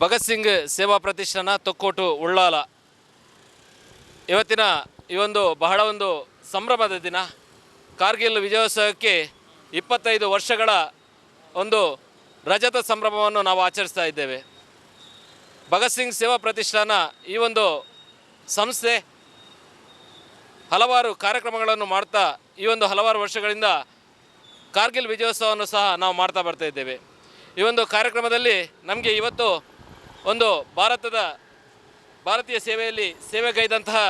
ಭಗತ್ ಸಿಂಗ್ ಸೇವಾ ಪ್ರತಿಷ್ಠಾನ ತೊಕ್ಕೋಟು ಉಳ್ಳಾಲ. ಇವತ್ತಿನ ಈ ಒಂದು ಬಹಳ ಒಂದು ಸಂಭ್ರಮದ ದಿನ. ಕಾರ್ಗಿಲ್ ವಿಜಯೋತ್ಸವಕ್ಕೆ ಇಪ್ಪತ್ತೈದು ವರ್ಷಗಳ ಒಂದು ರಜತ ಸಂಭ್ರಮವನ್ನು ನಾವು ಆಚರಿಸ್ತಾ ಇದ್ದೇವೆ. ಭಗತ್ ಸಿಂಗ್ ಸೇವಾ ಪ್ರತಿಷ್ಠಾನ ಈ ಒಂದು ಸಂಸ್ಥೆ ಹಲವಾರು ಕಾರ್ಯಕ್ರಮಗಳನ್ನು ಮಾಡ್ತಾ ಈ ಒಂದು ಹಲವಾರು ವರ್ಷಗಳಿಂದ ಕಾರ್ಗಿಲ್ ವಿಜಯೋತ್ಸವವನ್ನು ಸಹ ನಾವು ಮಾಡ್ತಾ ಬರ್ತಾ ಇದ್ದೇವೆ. ಈ ಒಂದು ಕಾರ್ಯಕ್ರಮದಲ್ಲಿ ನಮಗೆ ಇವತ್ತು ಒಂದು ಭಾರತದ ಭಾರತೀಯ ಸೇವೆಯಲ್ಲಿ ಸೇವೆಗೈದಂತಹ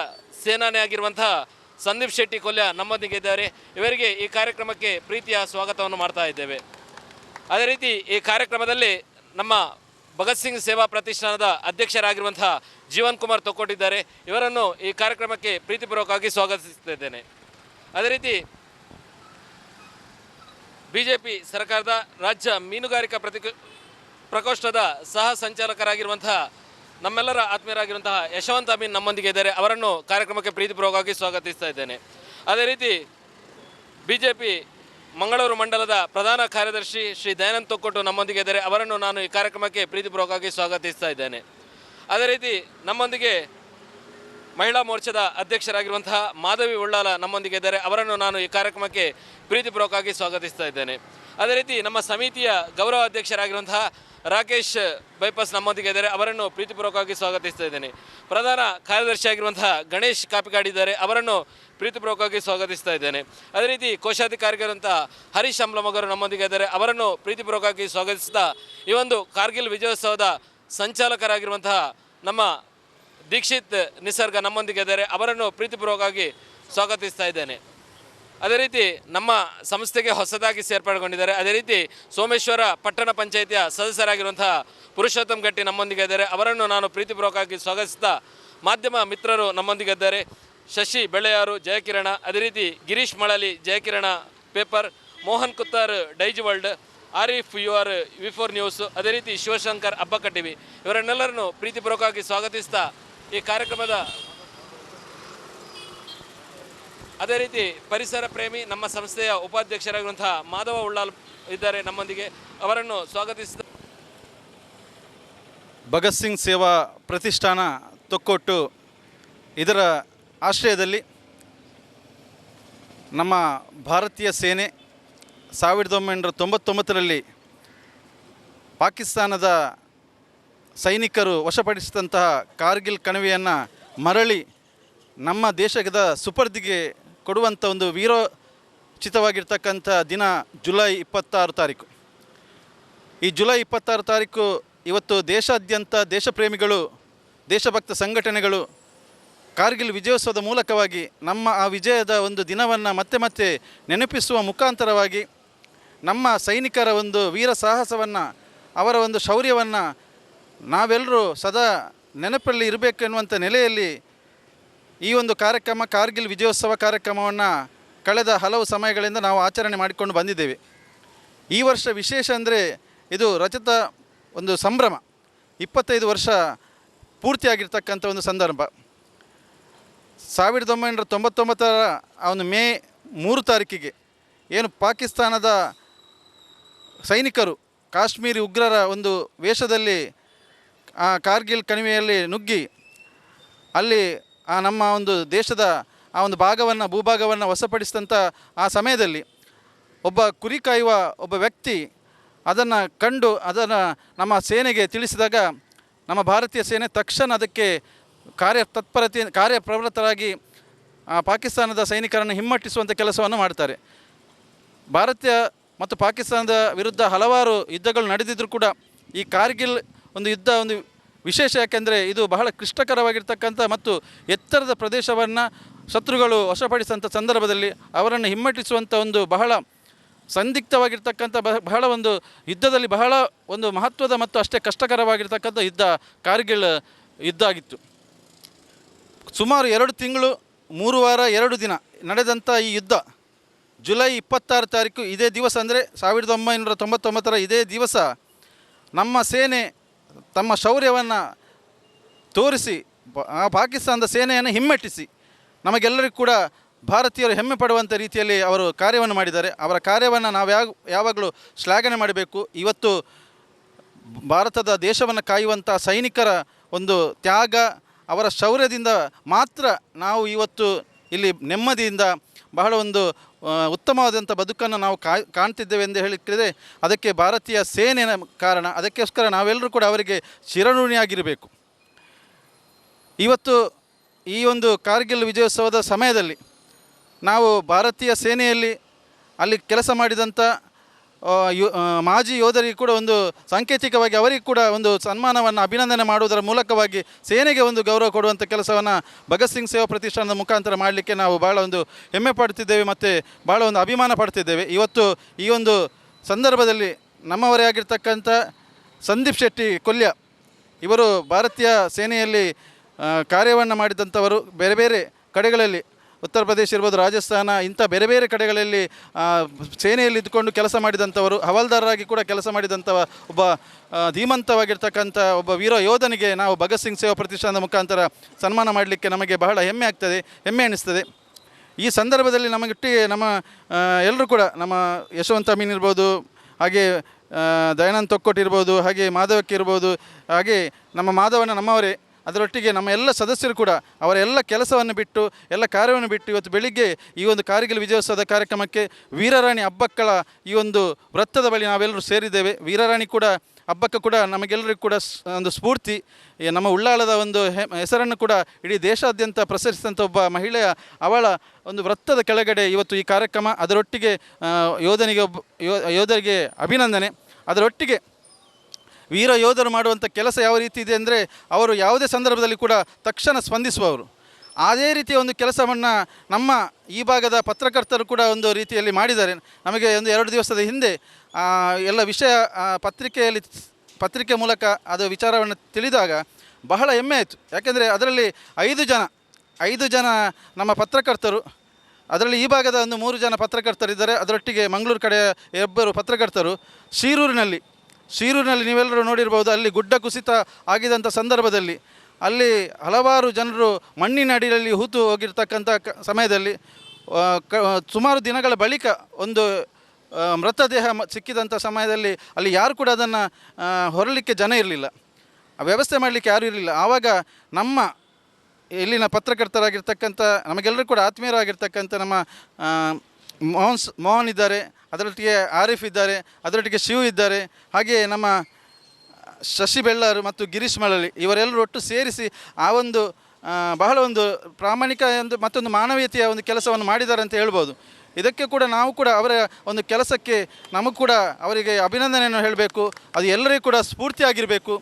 ಸೇನಾನಿ ಆಗಿರುವಂತಹ ಸಂದೀಪ್ ಶೆಟ್ಟಿ ಕೊಲ್ಯ ನಮ್ಮೊಂದಿಗೆ ಇದ್ದಾರೆ. ಇವರಿಗೆ ಈ ಕಾರ್ಯಕ್ರಮಕ್ಕೆ ಪ್ರೀತಿಯ ಸ್ವಾಗತವನ್ನು ಮಾಡ್ತಾ ಇದ್ದೇವೆ. ಅದೇ ರೀತಿ ಈ ಕಾರ್ಯಕ್ರಮದಲ್ಲಿ ನಮ್ಮ ಭಗತ್ ಸಿಂಗ್ ಸೇವಾ ಪ್ರತಿಷ್ಠಾನದ ಅಧ್ಯಕ್ಷರಾಗಿರುವಂತಹ ಜೀವನ್ ಕುಮಾರ್ ತೊಕ್ಕೊಟ್ಟಿದ್ದಾರೆ. ಇವರನ್ನು ಈ ಕಾರ್ಯಕ್ರಮಕ್ಕೆ ಪ್ರೀತಿಪೂರ್ವಕವಾಗಿ ಸ್ವಾಗತಿಸುತ್ತಿದ್ದೇನೆ. ಅದೇ ರೀತಿ ಬಿಜೆಪಿ ಸರ್ಕಾರದ ರಾಜ್ಯ ಮೀನುಗಾರಿಕಾ ಪ್ರತಿ ಪ್ರಕೋಷ್ಠದ ಸಹ ಸಂಚಾಲಕರಾಗಿರುವಂತಹ ನಮ್ಮೆಲ್ಲರ ಆತ್ಮೀಯರಾಗಿರುವಂತಹ ಯಶವಂತ ಅಮೀನ್ ನಮ್ಮೊಂದಿಗೆ ಇದ್ದಾರೆ. ಅವರನ್ನು ಕಾರ್ಯಕ್ರಮಕ್ಕೆ ಪ್ರೀತಿಪೂರ್ವಕವಾಗಿ ಸ್ವಾಗತಿಸ್ತಾ ಇದ್ದೇನೆ. ಅದೇ ರೀತಿ ಬಿಜೆಪಿ ಮಂಗಳೂರು ಮಂಡಲದ ಪ್ರಧಾನ ಕಾರ್ಯದರ್ಶಿ ಶ್ರೀ ದಯಾನಂದ್ ತೊಕ್ಕೊಟ್ಟು ನಮ್ಮೊಂದಿಗೆ ಇದ್ದಾರೆ. ಅವರನ್ನು ನಾನು ಈ ಕಾರ್ಯಕ್ರಮಕ್ಕೆ ಪ್ರೀತಿಪೂರ್ವಕವಾಗಿ ಸ್ವಾಗತಿಸ್ತಾ ಇದ್ದೇನೆ. ಅದೇ ರೀತಿ ನಮ್ಮೊಂದಿಗೆ ಮಹಿಳಾ ಮೋರ್ಚಾದ ಅಧ್ಯಕ್ಷರಾಗಿರುವಂತಹ ಮಾಧವಿ ಉಳ್ಳಾಲ ನಮ್ಮೊಂದಿಗೆ ಇದ್ದಾರೆ. ಅವರನ್ನು ನಾನು ಈ ಕಾರ್ಯಕ್ರಮಕ್ಕೆ ಪ್ರೀತಿಪೂರ್ವಕವಾಗಿ ಸ್ವಾಗತಿಸ್ತಾ ಇದ್ದೇನೆ. ಅದೇ ರೀತಿ ನಮ್ಮ ಸಮಿತಿಯ ಗೌರವ ಅಧ್ಯಕ್ಷರಾಗಿರುವಂತಹ ರಾಕೇಶ್ ಬೈಪಾಸ್ ನಮ್ಮೊಂದಿಗೆ ಇದ್ದಾರೆ. ಅವರನ್ನು ಪ್ರೀತಿಪೂರ್ವಕವಾಗಿ ಸ್ವಾಗತಿಸ್ತಾ ಇದ್ದೇನೆ. ಪ್ರಧಾನ ಕಾರ್ಯದರ್ಶಿಯಾಗಿರುವಂತಹ ಗಣೇಶ್ ಕಾಪಿಗಾಡಿ ಇದ್ದಾರೆ. ಅವರನ್ನು ಪ್ರೀತಿಪೂರ್ವಕವಾಗಿ ಸ್ವಾಗತಿಸ್ತಾ ಇದ್ದೇನೆ. ಅದೇ ರೀತಿ ಕೋಶಾಧಿಕಾರಿಗಳಂತಹ ಹರೀಶ್ ಅಂಬ್ಲಮಗರು ನಮ್ಮೊಂದಿಗೆ ಇದ್ದಾರೆ. ಅವರನ್ನು ಪ್ರೀತಿಪೂರ್ವಕವಾಗಿ ಸ್ವಾಗತಿಸ್ತಾ ಈ ಒಂದು ಕಾರ್ಗಿಲ್ ವಿಜಯೋತ್ಸವದ ಸಂಚಾಲಕರಾಗಿರುವಂತಹ ನಮ್ಮ ದೀಕ್ಷಿತ್ ನಿಸರ್ಗ ನಮ್ಮೊಂದಿಗೆ ಇದ್ದಾರೆ. ಅವರನ್ನು ಪ್ರೀತಿಪೂರ್ವಕವಾಗಿ ಸ್ವಾಗತಿಸ್ತಾ ಇದ್ದೇನೆ. ಅದೇ ರೀತಿ ನಮ್ಮ ಸಂಸ್ಥೆಗೆ ಹೊಸದಾಗಿ ಸೇರ್ಪಡೆಗೊಂಡಿದ್ದಾರೆ. ಅದೇ ರೀತಿ ಸೋಮೇಶ್ವರ ಪಟ್ಟಣ ಪಂಚಾಯಿತಿಯ ಸದಸ್ಯರಾಗಿರುವಂತಹ ಪುರುಷೋತ್ತಮ್ ಗಟ್ಟಿ ನಮ್ಮೊಂದಿಗೆ ಇದ್ದಾರೆ. ಅವರನ್ನು ನಾನು ಪ್ರೀತಿಪೂರ್ವಕವಾಗಿ ಸ್ವಾಗತಿಸ್ತಾ ಮಾಧ್ಯಮ ಮಿತ್ರರು ನಮ್ಮೊಂದಿಗೆ ಇದ್ದಾರೆ. ಶಶಿ ಬೆಳೆಯಾರು ಜಯಕಿರಣ, ಅದೇ ರೀತಿ Girish Malali, Jayakirana paper, Mohan Kuttar, Daiji world, Arif Uvar V four news, ಅದೇ ರೀತಿ ಶಿವಶಂಕರ್ ಅಬ್ಬಕ್ಕ ಟಿವಿ ಇವರನ್ನೆಲ್ಲರನ್ನು ಪ್ರೀತಿಪೂರ್ವಕವಾಗಿ ಸ್ವಾಗತಿಸ್ತಾ ಈ ಕಾರ್ಯಕ್ರಮದ ಅದೇ ರೀತಿ ಪರಿಸರ ಪ್ರೇಮಿ ನಮ್ಮ ಸಂಸ್ಥೆಯ ಉಪಾಧ್ಯಕ್ಷರಾಗಿರುವಂತಹ ಮಾಧವ ಉಳ್ಳಾಲ್ ಇದ್ದಾರೆ ನಮ್ಮೊಂದಿಗೆ. ಅವರನ್ನು ಸ್ವಾಗತಿಸಿದ ಭಗತ್ ಸಿಂಗ್ ಸೇವಾ ಪ್ರತಿಷ್ಠಾನ ತೊಕ್ಕೊಟ್ಟು ಇದರ ಆಶ್ರಯದಲ್ಲಿ ನಮ್ಮ ಭಾರತೀಯ ಸೇನೆ ಸಾವಿರದ ಒಂಬೈನೂರ ತೊಂಬತ್ತೊಂಬತ್ತರಲ್ಲಿ ಪಾಕಿಸ್ತಾನದ ಸೈನಿಕರು ವಶಪಡಿಸಿದಂತಹ ಕಾರ್ಗಿಲ್ ಕಣಿವೆಯನ್ನು ಮರಳಿ ನಮ್ಮ ದೇಶದ ಸುಪರ್ದಿಗೆ ಕೊಡುವಂಥ ಒಂದು ವೀರೋಚಿತವಾಗಿರ್ತಕ್ಕಂಥ ದಿನ ಜುಲೈ ಇಪ್ಪತ್ತಾರು ತಾರೀಕು. ಈ ಜುಲೈ ಇಪ್ಪತ್ತಾರು ತಾರೀಕು ಇವತ್ತು ದೇಶಾದ್ಯಂತ ದೇಶಪ್ರೇಮಿಗಳು, ದೇಶಭಕ್ತ ಸಂಘಟನೆಗಳು ಕಾರ್ಗಿಲ್ ವಿಜಯೋತ್ಸವದ ಮೂಲಕವಾಗಿ ನಮ್ಮ ಆ ವಿಜಯದ ಒಂದು ದಿನವನ್ನು ಮತ್ತೆ ಮತ್ತೆ ನೆನಪಿಸುವ ಮುಖಾಂತರವಾಗಿ ನಮ್ಮ ಸೈನಿಕರ ಒಂದು ವೀರ ಸಾಹಸವನ್ನು, ಅವರ ಒಂದು ಶೌರ್ಯವನ್ನು ನಾವೆಲ್ಲರೂ ಸದಾ ನೆನಪಲ್ಲಿ ಇರಬೇಕು ಎನ್ನುವಂಥ ನೆಲೆಯಲ್ಲಿ ಈ ಒಂದು ಕಾರ್ಯಕ್ರಮ, ಕಾರ್ಗಿಲ್ ವಿಜಯೋತ್ಸವ ಕಾರ್ಯಕ್ರಮವನ್ನು ಕಳೆದ ಹಲವು ಸಮಯಗಳಿಂದ ನಾವು ಆಚರಣೆ ಮಾಡಿಕೊಂಡು ಬಂದಿದ್ದೇವೆ. ಈ ವರ್ಷ ವಿಶೇಷ ಅಂದರೆ ಇದು ರಚಿತ ಒಂದು ಸಂಭ್ರಮ. ಇಪ್ಪತ್ತೈದು ವರ್ಷ ಪೂರ್ತಿಯಾಗಿರ್ತಕ್ಕಂಥ ಒಂದು ಸಂದರ್ಭ. ಸಾವಿರದ ಒಂಬೈನೂರ ತೊಂಬತ್ತೊಂಬತ್ತರ ಒಂದು ಮೇ ಮೂರು ತಾರೀಕಿಗೆ ಏನು ಪಾಕಿಸ್ತಾನದ ಸೈನಿಕರು, ಕಾಶ್ಮೀರಿ ಉಗ್ರರ ಒಂದು ವೇಷದಲ್ಲಿ ಆ ಕಾರ್ಗಿಲ್ ಕಣಿವೆಯಲ್ಲಿ ನುಗ್ಗಿ, ಅಲ್ಲಿ ಆ ನಮ್ಮ ಒಂದು ದೇಶದ ಆ ಒಂದು ಭಾಗವನ್ನು, ಭೂಭಾಗವನ್ನು ವಶಪಡಿಸಿದಂಥ ಆ ಸಮಯದಲ್ಲಿ ಒಬ್ಬ ಕುರಿ ಕಾಯುವ ಒಬ್ಬ ವ್ಯಕ್ತಿ ಅದನ್ನು ಕಂಡು, ಅದನ್ನು ನಮ್ಮ ಸೇನೆಗೆ ತಿಳಿಸಿದಾಗ, ನಮ್ಮ ಭಾರತೀಯ ಸೇನೆ ತಕ್ಷಣ ಅದಕ್ಕೆ ಕಾರ್ಯ ತತ್ಪರತೆ ಕಾರ್ಯಪ್ರವೃತ್ತರಾಗಿ ಪಾಕಿಸ್ತಾನದ ಸೈನಿಕರನ್ನು ಹಿಮ್ಮಟ್ಟಿಸುವಂಥ ಕೆಲಸವನ್ನು ಮಾಡ್ತಾರೆ. ಭಾರತೀಯ ಮತ್ತು ಪಾಕಿಸ್ತಾನದ ವಿರುದ್ಧ ಹಲವಾರು ಯುದ್ಧಗಳು ನಡೆದಿದ್ದರೂ ಕೂಡ ಈ ಕಾರ್ಗಿಲ್ ಒಂದು ಯುದ್ಧ, ಒಂದು ವಿಶೇಷ ಯಾಕೆಂದರೆ ಇದು ಬಹಳ ಕ್ಲಿಷ್ಟಕರವಾಗಿರ್ತಕ್ಕಂಥ ಮತ್ತು ಎತ್ತರದ ಪ್ರದೇಶವನ್ನು ಶತ್ರುಗಳು ವಶಪಡಿಸಿದಂಥ ಸಂದರ್ಭದಲ್ಲಿ ಅವರನ್ನು ಹಿಮ್ಮೆಟ್ಟಿಸುವಂಥ ಒಂದು ಬಹಳ ಸಂದಿಗ್ಧವಾಗಿರ್ತಕ್ಕಂಥ ಬಹ- ಬಹಳ ಒಂದು ಯುದ್ಧದಲ್ಲಿ ಬಹಳ ಒಂದು ಮಹತ್ವದ ಮತ್ತು ಅಷ್ಟೇ ಕಷ್ಟಕರವಾಗಿರ್ತಕ್ಕಂಥ ಯುದ್ಧ, ಕಾರ್ಗಿಲ್ ಯುದ್ಧ ಆಗಿತ್ತು. ಸುಮಾರು ಎರಡು ತಿಂಗಳು, ಮೂರು ವಾರ, ಎರಡು ದಿನ ನಡೆದಂಥ ಈ ಯುದ್ಧ ಜುಲೈ ಇಪ್ಪತ್ತಾರು ತಾರೀಕು ಇದೇ ದಿವಸ ಅಂದರೆ ಸಾವಿರದ ಒಂಬೈನೂರ ತೊಂಬತ್ತೊಂಬತ್ತರ ಇದೇ ದಿವಸ ನಮ್ಮ ಸೇನೆ ತಮ್ಮ ಶೌರ್ಯವನ್ನು ತೋರಿಸಿ ಆ ಪಾಕಿಸ್ತಾನದ ಸೇನೆಯನ್ನು ಹಿಮ್ಮೆಟ್ಟಿಸಿ, ನಮಗೆಲ್ಲರಿಗೂ ಕೂಡ ಭಾರತೀಯರು ಹೆಮ್ಮೆ ಪಡುವಂಥ ರೀತಿಯಲ್ಲಿ ಅವರು ಕಾರ್ಯವನ್ನು ಮಾಡಿದ್ದಾರೆ. ಅವರ ಕಾರ್ಯವನ್ನು ನಾವು ಯಾವ, ಯಾವಾಗಲೂ ಶ್ಲಾಘನೆ ಮಾಡಬೇಕು. ಇವತ್ತು ಭಾರತದ ದೇಶವನ್ನು ಕಾಯುವಂಥ ಸೈನಿಕರ ಒಂದು ತ್ಯಾಗ, ಅವರ ಶೌರ್ಯದಿಂದ ಮಾತ್ರ ನಾವು ಇವತ್ತು ಇಲ್ಲಿ ನೆಮ್ಮದಿಯಿಂದ ಬಹಳ ಒಂದು ಉತ್ತಮವಾದಂಥ ಬದುಕನ್ನು ನಾವು ಕಾ, ಕಾಣ್ತಿದ್ದೇವೆ ಎಂದು ಹೇಳಿದರೆ ಅದಕ್ಕೆ ಭಾರತೀಯ ಸೇನೆ ಕಾರಣ, ಅದಕ್ಕೋಸ್ಕರ ನಾವೆಲ್ಲರೂ ಕೂಡ ಅವರಿಗೆ ಚಿರಋಣಿಯಾಗಿರಬೇಕು ಇವತ್ತು ಈ ಒಂದು ಕಾರ್ಗಿಲ್ ವಿಜಯೋತ್ಸವದ ಸಮಯದಲ್ಲಿ ನಾವು ಭಾರತೀಯ ಸೇನೆಯಲ್ಲಿ ಅಲ್ಲಿ ಕೆಲಸ ಮಾಡಿದಂಥ ಯೋ ಮಾಜಿ ಯೋಧರಿಗೆ ಕೂಡ ಒಂದು ಸಾಂಕೇತಿಕವಾಗಿ ಅವರಿಗೆ ಕೂಡ ಒಂದು ಸನ್ಮಾನವನ್ನು ಅಭಿನಂದನೆ ಮಾಡುವುದರ ಮೂಲಕವಾಗಿ ಸೇನೆಗೆ ಒಂದು ಗೌರವ ಕೊಡುವಂಥ ಕೆಲಸವನ್ನು ಭಗತ್ ಸಿಂಗ್ ಸೇವಾ ಪ್ರತಿಷ್ಠಾನದ ಮುಖಾಂತರ ಮಾಡಲಿಕ್ಕೆ ನಾವು ಭಾಳ ಒಂದು ಹೆಮ್ಮೆ ಪಡ್ತಿದ್ದೇವೆ ಮತ್ತು ಭಾಳ ಒಂದು ಅಭಿಮಾನ ಪಡ್ತಿದ್ದೇವೆ ಇವತ್ತು ಈ ಒಂದು ಸಂದರ್ಭದಲ್ಲಿ ನಮ್ಮವರೇ ಆಗಿರ್ತಕ್ಕಂಥ ಸಂದೀಪ್ ಶೆಟ್ಟಿ ಕೊಲ್ಯ, ಇವರು ಭಾರತೀಯ ಸೇನೆಯಲ್ಲಿ ಕಾರ್ಯವನ್ನು ಮಾಡಿದಂಥವರು. ಬೇರೆ ಬೇರೆ ಕಡೆಗಳಲ್ಲಿ ಉತ್ತರ ಪ್ರದೇಶ ಇರ್ಬೋದು, ರಾಜಸ್ಥಾನ, ಇಂಥ ಬೇರೆ ಬೇರೆ ಕಡೆಗಳಲ್ಲಿ ಸೇನೆಯಲ್ಲಿ ಇದ್ದುಕೊಂಡು ಕೆಲಸ ಮಾಡಿದಂಥವರು, ಹವಾಲ್ದಾರರಾಗಿ ಕೂಡ ಕೆಲಸ ಮಾಡಿದಂಥ ಒಬ್ಬ ಧೀಮಂತವಾಗಿರ್ತಕ್ಕಂಥ ಒಬ್ಬ ವೀರ ಯೋಧನಿಗೆ ನಾವು ಭಗತ್ ಸಿಂಗ್ ಸೇವಾ ಪ್ರತಿಷ್ಠಾನದ ಮುಖಾಂತರ ಸನ್ಮಾನ ಮಾಡಲಿಕ್ಕೆ ನಮಗೆ ಬಹಳ ಹೆಮ್ಮೆ ಆಗ್ತದೆ, ಹೆಮ್ಮೆ ಅನ್ನಿಸ್ತದೆ ಈ ಸಂದರ್ಭದಲ್ಲಿ ನಮಗಿಟ್ಟು ನಮ್ಮ ಎಲ್ಲರೂ ಕೂಡ, ನಮ್ಮ ಯಶವಂತ ಮೀನ್ ಇರ್ಬೋದು, ಹಾಗೆ ದಯಾನಂದ ದಯಾನಂದ್ ತೊಕ್ಕೊಟ್ ಇರ್ಬೋದು, ಹಾಗೆ ಮಾಧವಕ್ಕೆ ಇರ್ಬೋದು, ಹಾಗೆ ನಮ್ಮ ಮಾಧವನ ನಮ್ಮವರೇ ಅದರೊಟ್ಟಿಗೆ ನಮ್ಮ ಎಲ್ಲ ಸದಸ್ಯರು ಕೂಡ ಅವರ ಎಲ್ಲ ಕೆಲಸವನ್ನು ಬಿಟ್ಟು, ಎಲ್ಲ ಕಾರ್ಯವನ್ನು ಬಿಟ್ಟು ಇವತ್ತು ಬೆಳಿಗ್ಗೆ ಈ ಒಂದು ಕಾರ್ಗಿಲ್ ವಿಜಯೋತ್ಸವದ ಕಾರ್ಯಕ್ರಮಕ್ಕೆ ವೀರರಾಣಿ ಹಬ್ಬಕ್ಕಳ ಈ ಒಂದು ವೃತ್ತದ ಬಳಿ ನಾವೆಲ್ಲರೂ ಸೇರಿದ್ದೇವೆ. ವೀರರಾಣಿ ಕೂಡ, ಹಬ್ಬಕ್ಕೆ ಕೂಡ ನಮಗೆಲ್ಲರಿಗೂ ಕೂಡ ಒಂದು ಸ್ಫೂರ್ತಿ. ನಮ್ಮ ಉಳ್ಳಾಳದ ಒಂದು ಹೆಸರನ್ನು ಕೂಡ ಇಡೀ ದೇಶಾದ್ಯಂತ ಪ್ರಸರಿಸಿದಂಥ ಒಬ್ಬ ಮಹಿಳೆಯ ಅವಳ ಒಂದು ವೃತ್ತದ ಕೆಳಗಡೆ ಇವತ್ತು ಈ ಕಾರ್ಯಕ್ರಮ ಅದರೊಟ್ಟಿಗೆ ಯೋಧನಿಗೆ ಯೋಧರಿಗೆ ಅಭಿನಂದನೆ. ಅದರೊಟ್ಟಿಗೆ ವೀರ ಯೋಧರು ಮಾಡುವಂಥ ಕೆಲಸ ಯಾವ ರೀತಿ ಇದೆ ಅಂದರೆ ಅವರು ಯಾವುದೇ ಸಂದರ್ಭದಲ್ಲಿ ಕೂಡ ತಕ್ಷಣ ಸ್ಪಂದಿಸುವವರು. ಅದೇ ರೀತಿಯ ಒಂದು ಕೆಲಸವನ್ನು ನಮ್ಮ ಈ ಭಾಗದ ಪತ್ರಕರ್ತರು ಕೂಡ ಒಂದು ರೀತಿಯಲ್ಲಿ ಮಾಡಿದ್ದಾರೆ. ನಮಗೆ ಒಂದು ಎರಡು ದಿವಸದ ಹಿಂದೆ ಎಲ್ಲ ವಿಷಯ ಪತ್ರಿಕೆಯಲ್ಲಿ ಪತ್ರಿಕೆ ಮೂಲಕ ಅದು ವಿಚಾರವನ್ನು ತಿಳಿದಾಗ ಬಹಳ ಹೆಮ್ಮೆ ಆಯಿತು. ಯಾಕೆಂದರೆ ಅದರಲ್ಲಿ ಐದು ಜನ ಐದು ಜನ ನಮ್ಮ ಪತ್ರಕರ್ತರು, ಅದರಲ್ಲಿ ಈ ಭಾಗದ ಒಂದು ಮೂರು ಜನ ಪತ್ರಕರ್ತರಿದ್ದಾರೆ. ಅದರೊಟ್ಟಿಗೆ ಮಂಗಳೂರು ಕಡೆಯ ಇಬ್ಬರು ಪತ್ರಕರ್ತರು, ಶೀರೂರಿನಲ್ಲಿ ಶೀರೂರಿನಲ್ಲಿ ನೀವೆಲ್ಲರೂ ನೋಡಿರ್ಬೋದು, ಅಲ್ಲಿ ಗುಡ್ಡ ಕುಸಿತ ಆಗಿದಂಥ ಸಂದರ್ಭದಲ್ಲಿ, ಅಲ್ಲಿ ಹಲವಾರು ಜನರು ಮಣ್ಣಿನ ಅಡಿಯಲ್ಲಿ ಹೂತು ಹೋಗಿರ್ತಕ್ಕಂಥ ಕ, ಸಮಯದಲ್ಲಿ ಕ, ಸುಮಾರು ದಿನಗಳ ಬಳಿಕ ಒಂದು ಮೃತದೇಹ ಸಿಕ್ಕಿದಂಥ ಸಮಯದಲ್ಲಿ ಅಲ್ಲಿ ಯಾರು ಕೂಡ ಅದನ್ನು ಹೊರಲಿಕ್ಕೆ ಜನ ಇರಲಿಲ್ಲ. ವ್ಯವಸ್ಥೆ ಮಾಡಲಿಕ್ಕೆ ಯಾರೂ ಇರಲಿಲ್ಲ. ಆವಾಗ ನಮ್ಮ ಇಲ್ಲಿನ ಪತ್ರಕರ್ತರಾಗಿರ್ತಕ್ಕಂಥ ನಮಗೆಲ್ಲರೂ ಕೂಡ ಆತ್ಮೀಯರಾಗಿರ್ತಕ್ಕಂಥ ನಮ್ಮ ಮೋಹನ್ ಮೋಹನ್ ಇದ್ದಾರೆ. ಅದರೊಟ್ಟಿಗೆ ಆರಿಫ್ ಇದ್ದಾರೆ, ಅದರೊಟ್ಟಿಗೆ ಶಿವ್ ಇದ್ದಾರೆ ಹಾಗೆಯೇ ನಮ್ಮ ಶಶಿ ಬೆಳ್ಳಾರು ಮತ್ತು ಗಿರೀಶ್ ಮಳಲಿ ಇವರೆಲ್ಲರೂ ಒಟ್ಟು ಸೇರಿಸಿ ಆ ಒಂದು ಬಹಳ ಒಂದು ಪ್ರಾಮಾಣಿಕ ಒಂದು ಮತ್ತೊಂದು ಮಾನವೀಯತೆಯ ಒಂದು ಕೆಲಸವನ್ನು ಮಾಡಿದ್ದಾರೆ ಅಂತ ಹೇಳ್ಬೋದು. ಇದಕ್ಕೆ ಕೂಡ ನಾವು ಕೂಡ ಅವರ ಒಂದು ಕೆಲಸಕ್ಕೆ ನಮಗೂ ಕೂಡ ಅವರಿಗೆ ಅಭಿನಂದನೆಯನ್ನು ಹೇಳಬೇಕು. ಅದು ಎಲ್ಲರಿಗೂ ಕೂಡ ಸ್ಫೂರ್ತಿಯಾಗಿರಬೇಕು.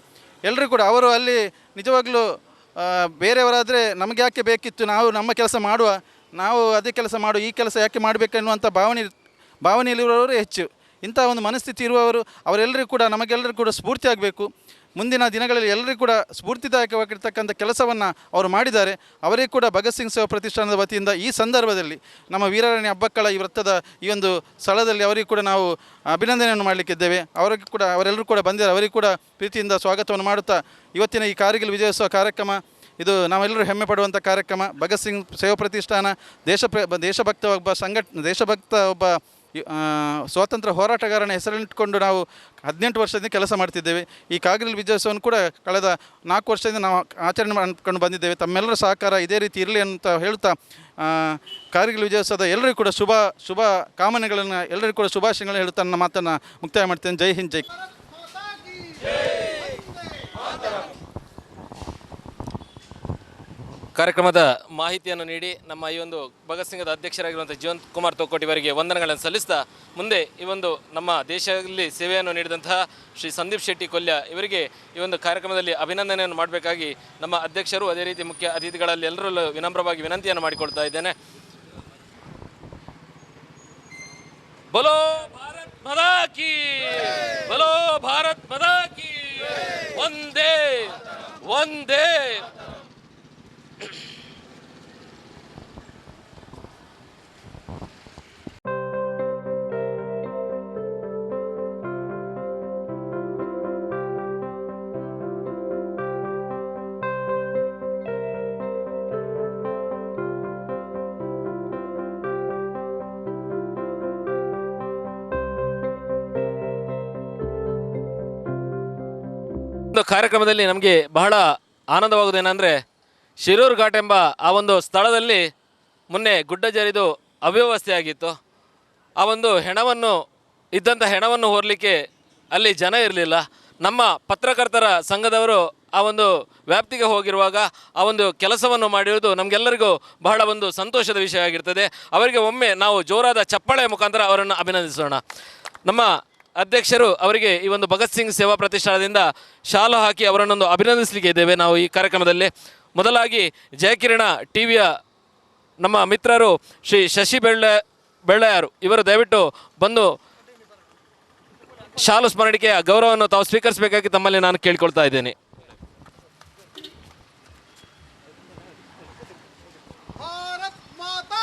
ಎಲ್ಲರೂ ಕೂಡ ಅವರು ಅಲ್ಲಿ ನಿಜವಾಗಲೂ ಬೇರೆಯವರಾದರೆ ನಮಗೆ ಯಾಕೆ ಬೇಕಿತ್ತು? ನಾವು ನಮ್ಮ ಕೆಲಸ ಮಾಡುವ, ನಾವು ಅದೇ ಕೆಲಸ ಮಾಡು ಈ ಕೆಲಸ ಯಾಕೆ ಮಾಡಬೇಕೆನ್ನುವಂಥ ಭಾವನೆ ಭಾವನೆಯಲ್ಲಿರುವವರೇ ಹೆಚ್ಚು. ಇಂಥ ಒಂದು ಮನಸ್ಥಿತಿ ಇರುವವರು ಅವರೆಲ್ಲರಿಗೂ ಕೂಡ ನಮಗೆಲ್ಲರಿಗೂ ಕೂಡ ಸ್ಫೂರ್ತಿ ಆಗಬೇಕು. ಮುಂದಿನ ದಿನಗಳಲ್ಲಿ ಎಲ್ಲರಿಗೂ ಕೂಡ ಸ್ಫೂರ್ತಿದಾಯಕವಾಗಿರ್ತಕ್ಕಂಥ ಕೆಲಸವನ್ನು ಅವರು ಮಾಡಿದ್ದಾರೆ. ಅವರೇ ಕೂಡ ಭಗತ್ ಸಿಂಗ್ ಸೇವಾ ಪ್ರತಿಷ್ಠಾನದ ವತಿಯಿಂದ ಈ ಸಂದರ್ಭದಲ್ಲಿ ನಮ್ಮ ವೀರರಾಣಿ ಹಬ್ಬಕ್ಕಳ ಈ ವೃತ್ತದ ಈ ಒಂದು ಸ್ಥಳದಲ್ಲಿ ಅವರಿಗೆ ಕೂಡ ನಾವು ಅಭಿನಂದನೆಯನ್ನು ಮಾಡಲಿಕ್ಕಿದ್ದೇವೆ. ಅವರಿಗೆ ಕೂಡ, ಅವರೆಲ್ಲರೂ ಕೂಡ ಬಂದಿದ್ದಾರೆ. ಅವರಿಗೂ ಕೂಡ ಪ್ರೀತಿಯಿಂದ ಸ್ವಾಗತವನ್ನು ಮಾಡುತ್ತಾ ಇವತ್ತಿನ ಈ ಕಾರ್ಗಿಲ್ ವಿಜಯೋತ್ಸವ ಕಾರ್ಯಕ್ರಮ, ಇದು ನಾವೆಲ್ಲರೂ ಹೆಮ್ಮೆ ಪಡುವಂಥ ಕಾರ್ಯಕ್ರಮ. ಭಗತ್ ಸಿಂಗ್ ಸೇವಾ ಪ್ರತಿಷ್ಠಾನ, ದೇಶ ದೇಶಭಕ್ತ ಒಬ್ಬ ಸಂಘಟ, ದೇಶಭಕ್ತ ಒಬ್ಬ ಸ್ವಾತಂತ್ರ್ಯ ಹೋರಾಟಗಾರನ ಹೆಸರಿಟ್ಟುಕೊಂಡು ನಾವು ಹದಿನೆಂಟು ವರ್ಷದಿಂದ ಕೆಲಸ ಮಾಡ್ತಿದ್ದೇವೆ. ಈ ಕಾರ್ಗಿಲ್ ವಿಜಯೋತ್ಸವವನ್ನು ಕೂಡ ಕಳೆದ ನಾಲ್ಕು ವರ್ಷದಿಂದ ನಾವು ಆಚರಣೆ ಮಾಡ್ಕೊಂಡು ಬಂದಿದ್ದೇವೆ. ತಮ್ಮೆಲ್ಲರ ಸಹಕಾರ ಇದೇ ರೀತಿ ಇರಲಿ ಅಂತ ಹೇಳ್ತಾ ಕಾರ್ಗಿಲ್ ವಿಜಯೋತ್ಸವದ ಎಲ್ಲರಿಗೂ ಕೂಡ ಶುಭ ಶುಭ ಕಾಮನೆಗಳನ್ನು ಎಲ್ಲರಿಗೂ ಕೂಡ ಶುಭಾಶಯಗಳನ್ನು ಹೇಳ್ತಾ ನನ್ನ ಮಾತನ್ನು ಮುಕ್ತಾಯ ಮಾಡ್ತೇನೆ. ಜೈ ಹಿಂದ್, ಜೈ ಕಾರ್ಯಕ್ರಮದ ಮಾಹಿತಿಯನ್ನು ನೀಡಿ ನಮ್ಮ ಈ ಒಂದು ಭಗತ್ ಸಿಂಗದ ಅಧ್ಯಕ್ಷರಾಗಿರುವಂಥ ಜೀವಂತ್ ಕುಮಾರ್ ತೊಕ್ಕೋಟಿ ಅವರಿಗೆ ವಂದನೆಗಳನ್ನು ಸಲ್ಲಿಸ್ತಾ ಮುಂದೆ ಈ ಒಂದು ನಮ್ಮ ದೇಶದಲ್ಲಿ ಸೇವೆಯನ್ನು ನೀಡಿದಂತಹ ಶ್ರೀ ಸಂದೀಪ್ ಶೆಟ್ಟಿ ಕೊಲ್ಯ ಇವರಿಗೆ ಈ ಒಂದು ಕಾರ್ಯಕ್ರಮದಲ್ಲಿ ಅಭಿನಂದನೆಯನ್ನು ಮಾಡಬೇಕಾಗಿ ನಮ್ಮ ಅಧ್ಯಕ್ಷರು ಅದೇ ರೀತಿ ಮುಖ್ಯ ಅತಿಥಿಗಳಲ್ಲಿ ಎಲ್ಲರಲ್ಲೂ ವಿನಮ್ರವಾಗಿ ವಿನಂತಿಯನ್ನು ಮಾಡಿಕೊಳ್ತಾ ಇದ್ದೇನೆ. ಬಲೋ ಭಾರತ್ ಮದಾ ಬಲೋ ಭಾರತ್ ಮದಾ ಒಂದೇ, ಒಂದು ಕಾರ್ಯಕ್ರಮದಲ್ಲಿ ನಮಗೆ ಬಹಳ ಆನಂದವಾಗುವುದೇನೆಂದರೆ ಶಿರೂರು ಘಾಟ್ ಎಂಬ ಆ ಒಂದು ಸ್ಥಳದಲ್ಲಿ ಮೊನ್ನೆ ಗುಡ್ಡ ಜರಿದು ಅವ್ಯವಸ್ಥೆಯಾಗಿತ್ತು. ಆ ಒಂದು ಹೆಣವನ್ನು ಇದ್ದಂಥ ಹೆಣವನ್ನು ಹೊರಲಿಕ್ಕೆ ಅಲ್ಲಿ ಜನ ಇರಲಿಲ್ಲ. ನಮ್ಮ ಪತ್ರಕರ್ತರ ಸಂಘದವರು ಆ ಒಂದು ವ್ಯಾಪ್ತಿಗೆ ಹೋಗಿರುವಾಗ ಆ ಒಂದು ಕೆಲಸವನ್ನು ಮಾಡಿರುವುದು ನಮಗೆಲ್ಲರಿಗೂ ಬಹಳ ಒಂದು ಸಂತೋಷದ ವಿಷಯ ಆಗಿರ್ತದೆ. ಅವರಿಗೆ ಒಮ್ಮೆ ನಾವು ಜೋರಾದ ಚಪ್ಪಾಳೆ ಮುಖಾಂತರ ಅವರನ್ನು ಅಭಿನಂದಿಸೋಣ. ನಮ್ಮ ಅಧ್ಯಕ್ಷರು ಅವರಿಗೆ ಈ ಒಂದು ಭಗತ್ ಸಿಂಗ್ ಸೇವಾ ಪ್ರತಿಷ್ಠಾನದಿಂದ ಶಾಲು ಹಾಕಿ ಅವರನ್ನೊಂದು ಅಭಿನಂದಿಸಲಿಕ್ಕೆ ಇದ್ದೇವೆ ನಾವು ಈ ಕಾರ್ಯಕ್ರಮದಲ್ಲಿ. ಮೊದಲಾಗಿ ಜಯಕಿರಣ ಟಿ ವಿಯ ನಮ್ಮ ಮಿತ್ರರು ಶ್ರೀ ಶಶಿ ಬೆಳ್ಳೆ ಬೆಳ್ಳೆಯಾರು. ಇವರು ದಯವಿಟ್ಟು ಬಂದು ಶಾಲು ಸ್ಮರಣಿಕೆಯ ಗೌರವವನ್ನು ತಾವು ಸ್ವೀಕರಿಸಬೇಕಾಗಿ ತಮ್ಮಲ್ಲಿ ನಾನು ಕೇಳಿಕೊಳ್ತಾ ಇದ್ದೇನೆ. ಭಾರತ್ ಮಾತಾ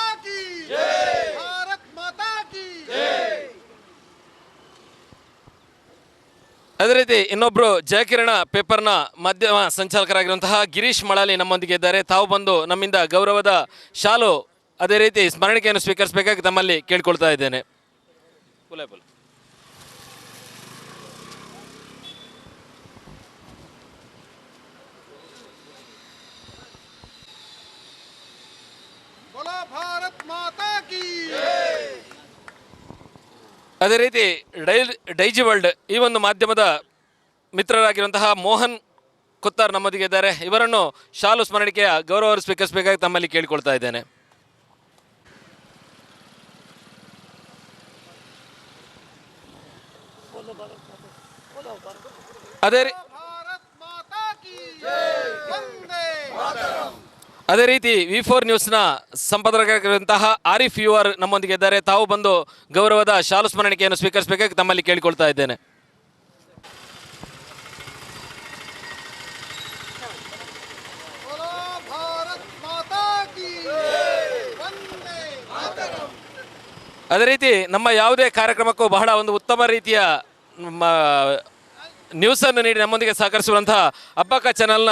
ಅದೇ ರೀತಿ ಇನ್ನೊಬ್ರು ಜಯಕಿರಣ ಪೇಪರ್ನ ಮಾಧ್ಯಮ ಸಂಚಾಲಕರಾಗಿರುವಂತಹ ಗಿರೀಶ್ ಮಳಾಲಿ ನಮ್ಮೊಂದಿಗೆ ಇದ್ದಾರೆ. ತಾವು ಬಂದು ನಮ್ಮಿಂದ ಗೌರವದ ಶಾಲು ಅದೇ ರೀತಿ ಸ್ಮರಣಿಕೆಯನ್ನು ಸ್ವೀಕರಿಸಬೇಕಾಗಿ ತಮ್ಮಲ್ಲಿ ಕೇಳ್ಕೊಳ್ತಾ ಇದ್ದೇನೆ. ಮಾತಾ ಅದೇ ರೀತಿ ಡೈ ಡೈಜಿ ವರ್ಲ್ಡ್ ಈ ಒಂದು ಮಾಧ್ಯಮದ ಮಿತ್ರರಾಗಿರುವಂತಹ ಮೋಹನ್ ಕುತ್ತಾರ್ ನಮ್ಮೊಂದಿಗೆ ಇದ್ದಾರೆ. ಇವರನ್ನು ಶಾಲು ಸ್ಮರಣಿಕೆಯ ಗೌರವ ಸ್ವೀಕರಿಸಬೇಕಾಗಿ ತಮ್ಮಲ್ಲಿ ಕೇಳಿಕೊಳ್ತಾ ಇದ್ದೇನೆ. ಅದೇ ರೀ ಅದೇ ರೀತಿ ವಿ ಫೋರ್ ನ್ಯೂಸ್ನ ಸಂಪಾದಕರಾಗಿರುವಂತಹ ಆರಿಫ್ ಯುವರ್ ನಮ್ಮೊಂದಿಗೆ ಇದ್ದಾರೆ. ತಾವು ಬಂದು ಗೌರವದ ಶಾಲು ಸ್ಮರಣಿಕೆಯನ್ನು ಸ್ವೀಕರಿಸಬೇಕಾಗಿ ತಮ್ಮಲ್ಲಿ ಕೇಳಿಕೊಳ್ತಾ ಇದ್ದೇನೆ. ಅದೇ ರೀತಿ ನಮ್ಮ ಯಾವುದೇ ಕಾರ್ಯಕ್ರಮಕ್ಕೂ ಬಹಳ ಒಂದು ಉತ್ತಮ ರೀತಿಯ ನ್ಯೂಸನ್ನು ನೀಡಿ ನಮ್ಮೊಂದಿಗೆ ಸಹಕರಿಸುವಂತಹ ಅಬ್ಬಕ್ಕ ಚಾನಲ್ನ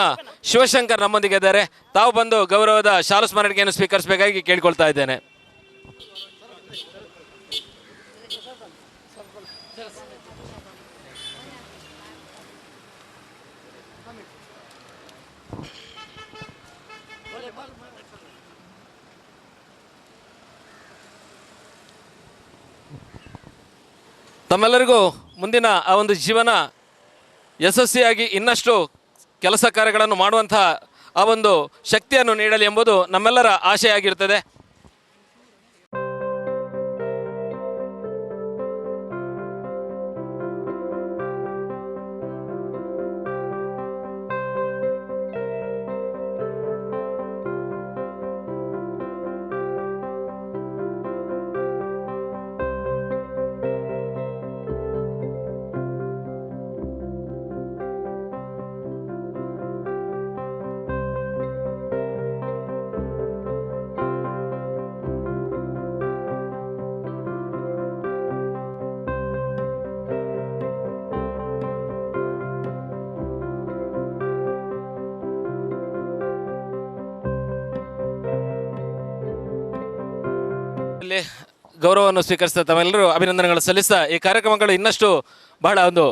ಶಿವಶಂಕರ್ ನಮ್ಮೊಂದಿಗೆ ಇದ್ದಾರೆ. ತಾವು ಬಂದು ಗೌರವದ ಶಾಲು ಸ್ಮರಣಿಕೆಯನ್ನು ಸ್ವೀಕರಿಸಬೇಕಾಗಿ ಕೇಳಿಕೊಳ್ತಾ ಇದ್ದೇನೆ. ತಮ್ಮೆಲ್ಲರಿಗೂ ಮುಂದಿನ ಆ ಒಂದು ಜೀವನ ಯಶಸ್ವಿಯಾಗಿ ಇನ್ನಷ್ಟು ಕೆಲಸ ಕಾರ್ಯಗಳನ್ನು ಮಾಡುವಂತಹ ಆ ಒಂದು ಶಕ್ತಿಯನ್ನು ನೀಡಲಿ ಎಂಬುದು ನಮ್ಮೆಲ್ಲರ ಆಶೆ ಇಲ್ಲಿ ಗೌರವವನ್ನು ಸ್ವೀಕರಿಸಿದ ತಮ್ಮೆಲ್ಲರೂ ಅಭಿನಂದನೆಗಳು ಸಲ್ಲಿಸ್ತಾ ಈ ಕಾರ್ಯಕ್ರಮಗಳು ಇನ್ನಷ್ಟು ಬಹಳ ಒಂದು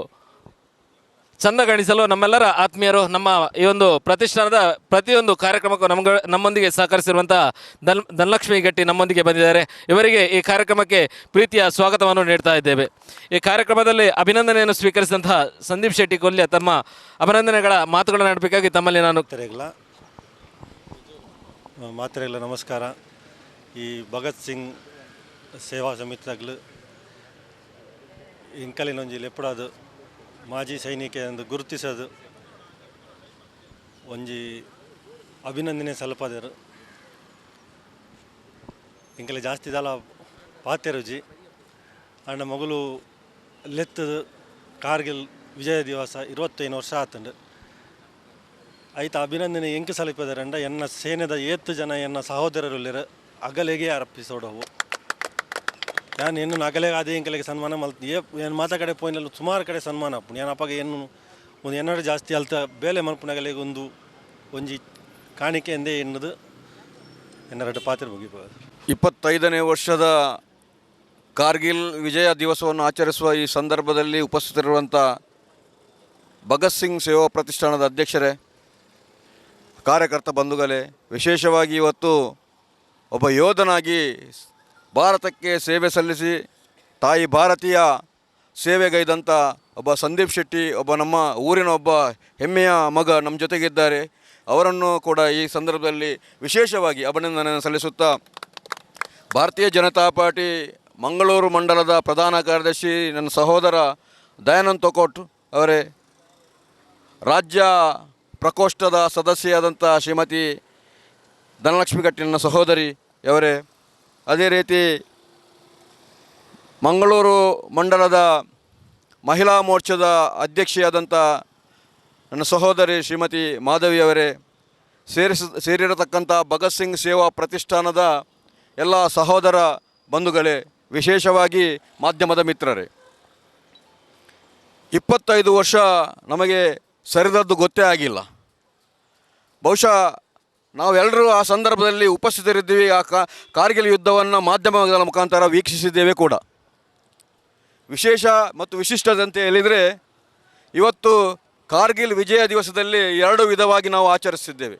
ಚಂದ ಗಣಿಸಲು ನಮ್ಮೆಲ್ಲರ ಆತ್ಮೀಯರು ನಮ್ಮ ಈ ಒಂದು ಪ್ರತಿಷ್ಠಾನದ ಪ್ರತಿಯೊಂದು ಕಾರ್ಯಕ್ರಮಕ್ಕೂ ನಮ್ಗ ನಮ್ಮೊಂದಿಗೆ ಸಹಕರಿಸಿರುವಂಥ ಧನ್ ಧನಲಕ್ಷ್ಮಿ ಗಟ್ಟಿ ನಮ್ಮೊಂದಿಗೆ ಬಂದಿದ್ದಾರೆ. ಇವರಿಗೆ ಈ ಕಾರ್ಯಕ್ರಮಕ್ಕೆ ಪ್ರೀತಿಯ ಸ್ವಾಗತವನ್ನು ನೀಡ್ತಾ ಇದ್ದೇವೆ. ಈ ಕಾರ್ಯಕ್ರಮದಲ್ಲಿ ಅಭಿನಂದನೆಯನ್ನು ಸ್ವೀಕರಿಸಿದಂತಹ ಸಂದೀಪ್ ಶೆಟ್ಟಿ ಕೊಲ್ಯ ತಮ್ಮ ಅಭಿನಂದನೆಗಳ ಮಾತುಗಳನ್ನು ಆಡಬೇಕಾಗಿ ತಮ್ಮಲ್ಲಿ ನಾನು ಮಾತ್ರೆಗಳ ನಮಸ್ಕಾರ. ಈ ಭಗತ್ ಸಿಂಗ್ ಸೇವಾ ಸಮಿತಿದಾಗಲು ಇಂಕಲಿನೊಂಜಿ ಎಪ್ಪಡಾದು ಮಾಜಿ ಸೈನಿಕ ಎಂದು ಗುರುತಿಸೋದು, ಒಂಜಿ ಅಭಿನಂದನೆ ಸಲ್ಪದರು. ಇಂಕಲೆ ಜಾಸ್ತಿ ದಲ ಪಾತೆರುಜಿ ಅಣ್ಣ ಮಗಳು ಲೆತ್ತದು ಕಾರ್ಗಿಲ್ ವಿಜಯ ದಿವಸ ಇರುವತ್ತೈದು ವರ್ಷ ಆತಂಡು. ಆಯ್ತು ಅಭಿನಂದನೆ ಎಂಕ ಸಲಪದರಂಡ ಎನ್ನ ಸೇನೆದ ಏತ್ತು ಜನ ಎನ್ನ ಸಹೋದರರುಲ್ಲಿರ ಅಗಲೆಗೆ ಅರ್ಪಿಸೋಡವು. ನಾನು ಏನು ಅಗಲೆಗೆ ಅದೇ ಎಂಕಲೆಗೆ ಸನ್ಮಾನ ಮಲ್ತ ಏನು ಮಾತಾ ಕಡೆ ಪೋಯಿನಲ್ಲಿ ಸುಮಾರು ಕಡೆ ಸನ್ಮಾನ. ನಾನು ಅಪ್ಪಗೆ ಏನು, ಒಂದು ಎನ್ನಡ ಜಾಸ್ತಿ ಅಲ್ತ ಬೇಲೆ ಮಲ್ಪನಗಲೆಗೆ ಒಂದು, ಒಂಜಿ ಕಾಣಿಕೆ ಎಂದೇ ಎನ್ನದು ಎನ್ನರಡು ಪಾತ್ರ ಮುಗಿಬೋದು. ಇಪ್ಪತ್ತೈದನೇ ವರ್ಷದ ಕಾರ್ಗಿಲ್ ವಿಜಯ ದಿವಸವನ್ನು ಆಚರಿಸುವ ಈ ಸಂದರ್ಭದಲ್ಲಿ ಉಪಸ್ಥಿತರಿರುವಂಥ ಭಗತ್ ಸಿಂಗ್ ಸೇವಾ ಪ್ರತಿಷ್ಠಾನದ ಅಧ್ಯಕ್ಷರೇ, ಕಾರ್ಯಕರ್ತ ಬಂಧುಗಳೇ, ವಿಶೇಷವಾಗಿ ಇವತ್ತು ಒಬ್ಬ ಯೋಧನಾಗಿ ಭಾರತಕ್ಕೆ ಸೇವೆ ಸಲ್ಲಿಸಿ ತಾಯಿ ಭಾರತೀಯ ಸೇವೆಗೈದಂಥ ಒಬ್ಬ ಸಂದೀಪ್ ಶೆಟ್ಟಿ, ಒಬ್ಬ ನಮ್ಮ ಊರಿನ ಒಬ್ಬ ಹೆಮ್ಮೆಯ ಮಗ ನಮ್ಮ ಜೊತೆಗಿದ್ದಾರೆ. ಅವರನ್ನು ಕೂಡ ಈ ಸಂದರ್ಭದಲ್ಲಿ ವಿಶೇಷವಾಗಿ ಅಭಿನಂದನೆ ಸಲ್ಲಿಸುತ್ತಾ ಭಾರತೀಯ ಜನತಾ ಪಾರ್ಟಿ ಮಂಗಳೂರು ಮಂಡಲದ ಪ್ರಧಾನ ಕಾರ್ಯದರ್ಶಿ ನನ್ನ ಸಹೋದರ ದಯಾನಂದ್ ತೊಕೋಟ್ ಅವರೇ, ರಾಜ್ಯ ಪ್ರಕೋಷ್ಠದ ಸದಸ್ಯೆಯಾದಂಥ ಶ್ರೀಮತಿ ಧನಲಕ್ಷ್ಮಿ ಕಟ್ಟಿನ ಸಹೋದರಿ ಅವರೇ. ಅದೇ ರೀತಿ ಮಂಗಳೂರು ಮಂಡಲದ ಮಹಿಳಾ ಮೋರ್ಚಾದ ಅಧ್ಯಕ್ಷೆಯಾದಂಥ ನನ್ನ ಸಹೋದರಿ ಶ್ರೀಮತಿ ಮಾಧವಿ ಅವರೇ, ಸೇರಿಸ, ಸೇರಿರತಕ್ಕಂಥ ಭಗತ್ ಸಿಂಗ್ ಸೇವಾ ಪ್ರತಿಷ್ಠಾನದ ಎಲ್ಲ ಸಹೋದರ ಬಂಧುಗಳೇ, ವಿಶೇಷವಾಗಿ ಮಾಧ್ಯಮದ ಮಿತ್ರರೇ. ಇಪ್ಪತ್ತೈದು ವರ್ಷ ನಮಗೆ ಸರಿದದ್ದು ಗೊತ್ತೇ ಆಗಿಲ್ಲ. ಬಹುಶಃ ನಾವೆಲ್ಲರೂ ಆ ಸಂದರ್ಭದಲ್ಲಿ ಉಪಸ್ಥಿತರಿದ್ದೀವಿ. ಆ ಕಾರ್ಗಿಲ್ ಯುದ್ಧವನ್ನು ಮಾಧ್ಯಮಗಳ ಮುಖಾಂತರ ವೀಕ್ಷಿಸಿದ್ದೇವೆ ಕೂಡ. ವಿಶೇಷ ಮತ್ತು ವಿಶಿಷ್ಟದಂತೆ ಹೇಳಿದರೆ, ಇವತ್ತು ಕಾರ್ಗಿಲ್ ವಿಜಯ ದಿವಸದಲ್ಲಿ ಎರಡು ವಿಧವಾಗಿ ನಾವು ಆಚರಿಸಿದ್ದೇವೆ.